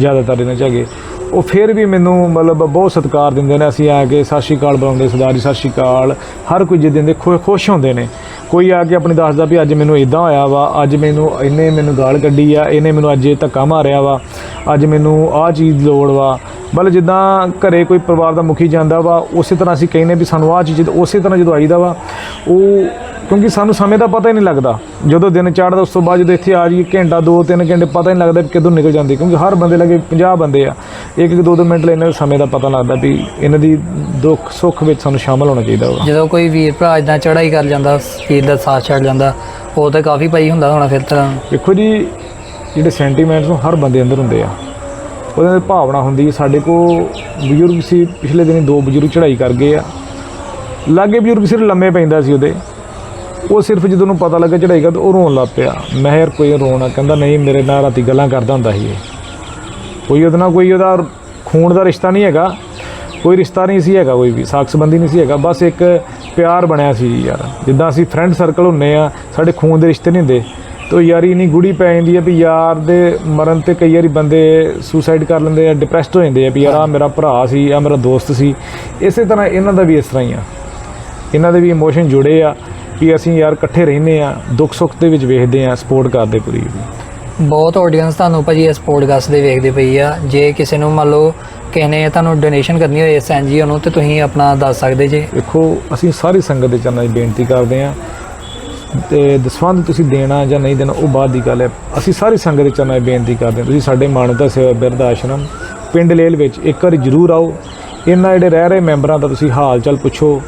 ਜ਼ਿਆਦਾਤਰ ਇਹਨਾਂ ਚ ਹੈਗੇ। ਉਹ ਫਿਰ ਵੀ ਮੈਨੂੰ ਮਤਲਬ ਬਹੁਤ ਸਤਿਕਾਰ ਦਿੰਦੇ ਨੇ, ਅਸੀਂ ਆ ਕੇ ਸਤਿ ਸ਼੍ਰੀ ਅਕਾਲ ਬੁਲਾਉਂਦੇ, ਸਰਦਾਰ ਜੀ ਸਤਿ ਸ਼੍ਰੀ ਅਕਾਲ, ਹਰ ਕੋਈ ਜਿੱਦਾਂ ਦੇ ਖੁ- ਖੁਸ਼ ਹੁੰਦੇ ਨੇ। ਕੋਈ ਆ ਕੇ ਆਪਣੀ ਦੱਸਦਾ ਵੀ ਅੱਜ ਮੈਨੂੰ ਇਦਾਂ ਹੋਇਆ ਵਾ, ਅੱਜ ਮੈਨੂੰ ਇਹਨੇ ਮੈਨੂੰ ਗਾਲ ਕੱਢੀ ਆ, ਇਹਨੇ ਮੈਨੂੰ ਅੱਜ ਇਹ ਧੱਕਾ ਮਾਰਿਆ ਵਾ, ਅੱਜ ਮੈਨੂੰ ਆਹ ਚੀਜ਼ ਦੀ ਲੋੜ ਵਾ। ਮਤਲਬ ਜਿੱਦਾਂ ਘਰੇ ਕੋਈ ਪਰਿਵਾਰ ਦਾ ਮੁਖੀ ਜਾਂਦਾ ਵਾ, ਉਸੇ ਤਰ੍ਹਾਂ ਅਸੀਂ ਕਹਿੰਦੇ ਵੀ ਸਾਨੂੰ ਆਹ ਚੀਜ਼, ਉਸੇ ਤਰ੍ਹਾਂ ਜਦੋਂ ਆਈਦਾ ਵਾ, ਉਹ ਕਿਉਂਕਿ ਸਾਨੂੰ ਸਮੇਂ ਦਾ ਪਤਾ ਹੀ ਨਹੀਂ ਲੱਗਦਾ। ਜਦੋਂ ਦਿਨ ਚੜ੍ਹਦਾ ਉਸ ਤੋਂ ਬਾਅਦ ਜਦੋਂ ਇੱਥੇ ਆ ਜਾਈਏ ਘੰਟਾ 2-3 ਘੰਟੇ ਪਤਾ ਹੀ ਨਹੀਂ ਲੱਗਦਾ ਕਦੋਂ ਨਿਕਲ ਜਾਂਦੇ। ਕਿਉਂਕਿ ਹਰ ਬੰਦੇ ਲੱਗੇ 50 ਬੰਦੇ ਆ। ਇੱਕ ਇੱਕ ਦੋ ਦੋ ਮਿੰਟ ਲਈ ਇਹਨਾਂ ਦੇ ਸਮੇਂ ਦਾ ਪਤਾ ਲੱਗਦਾ ਵੀ ਇਹਨਾਂ ਦੀ ਦੁੱਖ ਸੁੱਖ ਵਿੱਚ ਸਾਨੂੰ ਸ਼ਾਮਲ ਹੋਣਾ ਚਾਹੀਦਾ ਜਦੋਂ ਕੋਈ ਵੀਰ ਭਰਾ ਇਦਾਂ ਚੜਾਈ ਕਰ ਜਾਂਦਾ ਵੀਰ ਦਾ ਸਾਥ ਛੱਡ ਜਾਂਦਾ ਉਹ ਤਾਂ ਕਾਫੀ ਭਾਈ ਹੁੰਦਾ ਹੋਣਾ ਫਿਰ ਤਾਂ। ਦੇਖੋ ਜੀ ਜਿਹੜੇ ਸੈਂਟੀਮੈਂਟਸ ਨੂੰ ਹਰ ਬੰਦੇ ਅੰਦਰ ਹੁੰਦੇ ਆ ਉਹਦੇ ਅੰਦਰ ਭਾਵਨਾ ਹੁੰਦੀ ਹੈ ਸਾਡੇ ਕੋ ਬਜ਼ੁਰਗ ਸੀ ਪਿਛਲੇ ਦਿਨੀ ਦੋ ਬਜ਼ੁਰਗ ਚੜ੍ਹਾਈ ਕਰ ਗਏ ਆ। ਲਾਗੇ ਬਜ਼ੁਰਗ ਸਿਰ ਲੰਮੇ ਪੈਂਦਾ ਸੀ ਉਹਦੇ। ਉਹ ਸਿਰਫ ਜਦੋਂ ਉਹਨੂੰ ਪਤਾ ਲੱਗਾ ਚੜ੍ਹਾਈ ਕਰ ਉਹ ਰੋਣ ਲੱਗ ਪਿਆ। ਮੈਂ ਯਾਰ, ਕੋਈ ਰੋਣਾ। ਕਹਿੰਦਾ, ਨਹੀਂ, ਮੇਰੇ ਨਾਲ ਰਾਤੀ ਗੱਲਾਂ ਕਰਦਾ ਹੁੰਦਾ ਸੀ ਇਹ। ਕੋਈ ਉਹਦੇ ਨਾਲ ਕੋਈ ਉਹਦਾ ਖੂਨ ਦਾ ਰਿਸ਼ਤਾ ਨਹੀਂ ਹੈਗਾ। ਕੋਈ ਰਿਸ਼ਤਾ ਨਹੀਂ ਸੀ ਹੈਗਾ, ਕੋਈ ਵੀ ਸਾਕ ਸੰਬੰਧੀ ਨਹੀਂ ਸੀ ਹੈਗਾ। ਬਸ ਇੱਕ ਪਿਆਰ ਬਣਿਆ ਸੀ ਯਾਰ। ਜਿੱਦਾਂ ਅਸੀਂ ਫਰੈਂਡ ਸਰਕਲ ਹੁੰਨੇ ਆ, ਸਾਡੇ ਖੂਨ ਦੇ ਰਿਸ਼ਤੇ ਨਹੀਂ ਹੁੰਦੇ। ਤੋ ਯਾਰੀ ਇੰਨੀ ਗੁੜੀ ਪੈ ਜਾਂਦੀ ਹੈ ਵੀ ਯਾਰ ਦੇ ਮਰਨ ਤੇ ਕਈ ਵਾਰੀ ਬੰਦੇ ਸੁਸਾਈਡ ਕਰ ਲੈਂਦੇ ਆ ਡਿਪਰੈਸਡ ਹੋ ਜਾਂਦੇ ਆ ਵੀ ਯਾਰ ਆ ਮੇਰਾ ਭਰਾ ਸੀ ਆ ਮੇਰਾ ਦੋਸਤ ਸੀ। ਇਸੇ ਤਰ੍ਹਾਂ ਇਹਨਾਂ ਦਾ ਵੀ ਇਸ ਤਰ੍ਹਾਂ ਹੀ ਆ। ਇਹਨਾਂ ਦੇ ਵੀ ਇਮੋਸ਼ਨ ਜੁੜੇ ਆ। ਵੀ ਅਸੀਂ ਯਾਰ ਇਕੱਠੇ ਰਹਿੰਦੇ ਆ ਦੁੱਖ ਸੁੱਖ ਦੇ ਵਿੱਚ ਵੇਖਦੇ ਆ ਸਪੋਰਟ ਕਰਦੇ ਪੂਰੀ ਬਹੁਤ ਆਡੀਅנס ਤੁਹਾਨੂੰ ਭਾਜੀ ਇਸ ਪੋਡਕਾਸਟ ਦੇ ਵੇਖਦੇ ਪਈ ਆ। ਜੇ ਕਿਸੇ ਨੂੰ ਮੰਨ ਲਓ ਕਿਸੇ ਨੇ ਤੁਹਾਨੂੰ ਡੋਨੇਸ਼ਨ ਕਰਨੀ ਹੋਏ ਇਸ ਐਨਜੀਓ ਨੂੰ ਤੇ ਤੁਸੀਂ ਆਪਣਾ ਦੱਸ ਸਕਦੇ ਜੇ। ਦੇਖੋ ਅਸੀਂ ਸਾਰੀ ਸੰਗਤ ਦੇ ਚਰਨਾਂ 'ਚ ਬੇਨਤੀ ਕਰਦੇ ਹਾਂ। ਤੇ ਦਸਵੰਧ ਤੁਸੀਂ ਦੇਣਾ ਜਾਂ ਨਹੀਂ ਦੇਣਾ ਉਹ ਬਾਅਦ ਦੀ ਗੱਲ ਹੈ। ਅਸੀਂ ਸਾਰੀ ਸੰਗਤ ਦੇ ਚਰਨਾਂ 'ਚ ਬੇਨਤੀ ਕਰਦੇ ਹਾਂ। ਤੁਸੀਂ ਸਾਡੇ ਮਾਨਵਤਾ ਸੇਵਾ ਬਿਰਧ ਆਸ਼ਰਮ ਪਿੰਡ ਲੇਲ ਵਿੱਚ ਇੱਕ ਵਾਰੀ ਜ਼ਰੂਰ ਆਓ। ਇਹਨਾਂ ਜਿਹੜੇ ਰਹਿ ਰਹੇ ਮੈਂਬਰਾਂ ਦਾ ਤੁਸੀਂ ਹਾਲ ਚਾਲ ਪੁੱਛੋ।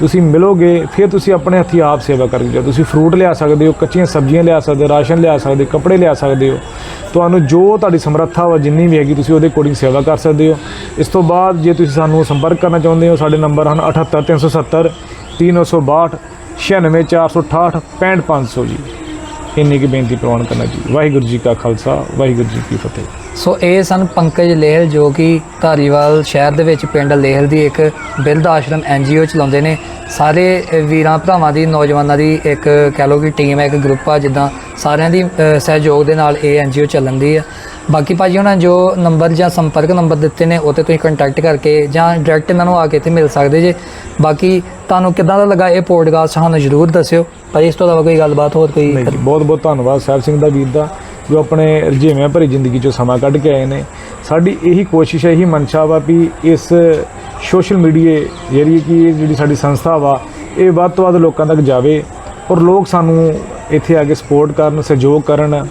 ਤੁਸੀਂ ਮਿਲੋਗੇ, ਫਿਰ ਤੁਸੀਂ ਆਪਣੇ ਹੱਥੀਂ ਆਪ ਸੇਵਾ ਕਰਕੇ ਜਾਓ ਤੁਸੀਂ ਫਰੂਟ ਲਿਆ ਸਕਦੇ ਹੋ, ਕੱਚੀਆਂ ਸਬਜ਼ੀਆਂ ਲਿਆ ਸਕਦੇ ਹੋ, ਰਾਸ਼ਨ ਲਿਆ ਸਕਦੇ ਹੋ, ਕੱਪੜੇ ਲਿਆ ਸਕਦੇ ਹੋ। ਤੁਹਾਨੂੰ ਜੋ ਤੁਹਾਡੀ ਸਮਰੱਥਾ ਵਾ, ਜਿੰਨੀ ਵੀ ਹੈਗੀ, ਤੁਸੀਂ ਉਹਦੇ ਅਕੋਰਡਿੰਗ ਸੇਵਾ ਕਰ ਸਕਦੇ ਹੋ। ਇਸ ਤੋਂ ਬਾਅਦ ਜੇ ਤੁਸੀਂ ਸਾਨੂੰ ਸੰਪਰਕ ਕਰਨਾ ਚਾਹੁੰਦੇ ਹੋ, ਸਾਡੇ ਨੰਬਰ ਹਨ 78370 3962 96468 65500 ਜੀ। ਇੰਨੀ ਕੀ ਬੇਨਤੀ ਪ੍ਰਵਾਨ ਕਰਨਾ ਜੀ ਵਾਹਿਗੁਰੂ ਜੀ ਕਾ ਖਾਲਸਾ, ਵਾਹਿਗੁਰੂ ਜੀ ਕੀ ਫਤਿਹ। ਸੋ ਇਹ ਸਨ ਪੰਕਜ ਲੇਹਲ ਜੋ ਕਿ ਧਾਰੀਵਾਲ ਸ਼ਹਿਰ ਦੇ ਵਿੱਚ ਪਿੰਡ ਲੇਹਲ ਦੀ ਇੱਕ ਬਿਰਧ ਆਸ਼ਰਮ ਐਨਜੀਓ ਚਲਾਉਂਦੇ ਨੇ। ਸਾਰੇ ਵੀਰਾਂ ਭਰਾਵਾਂ ਦੀ, ਨੌਜਵਾਨਾਂ ਦੀ ਇੱਕ ਕਹਿ ਲਓ ਕਿ ਟੀਮ ਹੈ, ਇੱਕ ਗਰੁੱਪ ਆ, ਜਿੱਦਾਂ ਸਾਰਿਆਂ ਦੀ ਸਹਿਯੋਗ ਦੇ ਨਾਲ ਇਹ ਐਨਜੀਓ ਚੱਲਣ ਦੀ ਆ। ਬਾਕੀ ਭਾਜੀ ਉਹਨਾਂ ਜੋ ਨੰਬਰ ਜਾਂ ਸੰਪਰਕ ਨੰਬਰ ਦਿੱਤੇ ਨੇ, ਉਹ ਤੇ ਤੁਸੀਂ ਕੰਟੈਕਟ ਕਰਕੇ ਜਾਂ ਡਾਇਰੈਕਟ ਇਹਨਾਂ ਨੂੰ ਆ ਕੇ ਇੱਥੇ ਮਿਲ ਸਕਦੇ ਜੇ। ਬਾਕੀ ਤੁਹਾਨੂੰ ਕਿੱਦਾਂ ਦਾ ਲੱਗਾ ਇਹ ਪੋਡਕਾਸਟ ਸਾਨੂੰ ਜ਼ਰੂਰ ਦੱਸਿਓ। ਭਾਜੀ ਇਸ ਤੋਂ ਇਲਾਵਾ ਕੋਈ ਗੱਲਬਾਤ ਹੋਰ ਕੋਈ ਬਹੁਤ ਬਹੁਤ ਧੰਨਵਾਦ ਸਾਹਿਬ ਸਿੰਘ ਦਾ ਵੀਰ ਦਾ। ਜੋ ਆਪਣੇ ਰਜੇਵਿਆਂ ਭਰੀ ਜ਼ਿੰਦਗੀ ਚੋਂ ਸਮਾਂ ਕੱਢ ਕੇ ਆਏ ਨੇ। ਸਾਡੀ ਇਹੀ ਕੋਸ਼ਿਸ਼ ਹੈ ਇਹੀ ਮਨਸ਼ਾ ਵਾ ਵੀ ਇਸ ਸੋਸ਼ਲ ਮੀਡੀਆ ਜਿਹੜੀ ਕਿ ਇਹ ਜਿਹੜੀ ਸਾਡੀ ਸੰਸਥਾ ਵਾ ਇਹ ਵੱਧ ਤੋਂ ਵੱਧ ਲੋਕਾਂ ਤੱਕ ਜਾਵੇ ਔਰ ਲੋਕ ਸਾਨੂੰ ਇੱਥੇ ਆ ਕੇ ਸਪੋਰਟ ਕਰਨ ਸਹਿਯੋਗ ਕਰਨ।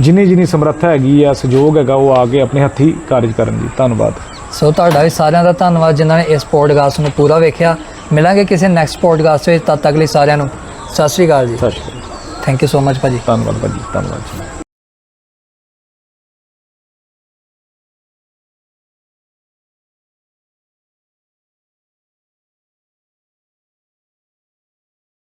ਜਿੰਨੀ ਜਿੰਨੀ ਸਮਰੱਥਾ ਹੈਗੀ ਆ ਸਹਿਯੋਗ ਹੈਗਾ ਉਹ ਆ ਕੇ ਆਪਣੇ ਹੱਥੀ ਕਾਰਜ ਕਰਨ ਜੀ। ਧੰਨਵਾਦ। ਸੋ ਤੁਹਾਡਾ ਵੀ ਸਾਰਿਆਂ ਦਾ ਧੰਨਵਾਦ ਜਿਨ੍ਹਾਂ ਨੇ ਇਸ ਪੋਡਕਾਸਟ ਨੂੰ ਪੂਰਾ ਵੇਖਿਆ। ਮਿਲਾਂਗੇ ਕਿਸੇ ਨੈਕਸਟ ਪੋਡਕਾਸਟ ਵਿੱਚ ਤਦ ਤੱਕ ਲਈ ਸਾਰਿਆਂ ਨੂੰ। ਸਤਿ Shri Akal ji. Sat Shri Akal. Thank you so much ਭਾਜੀ। ਧੰਨਵਾਦ ਭਾਜੀ ਧੰਨਵਾਦ ਜੀ।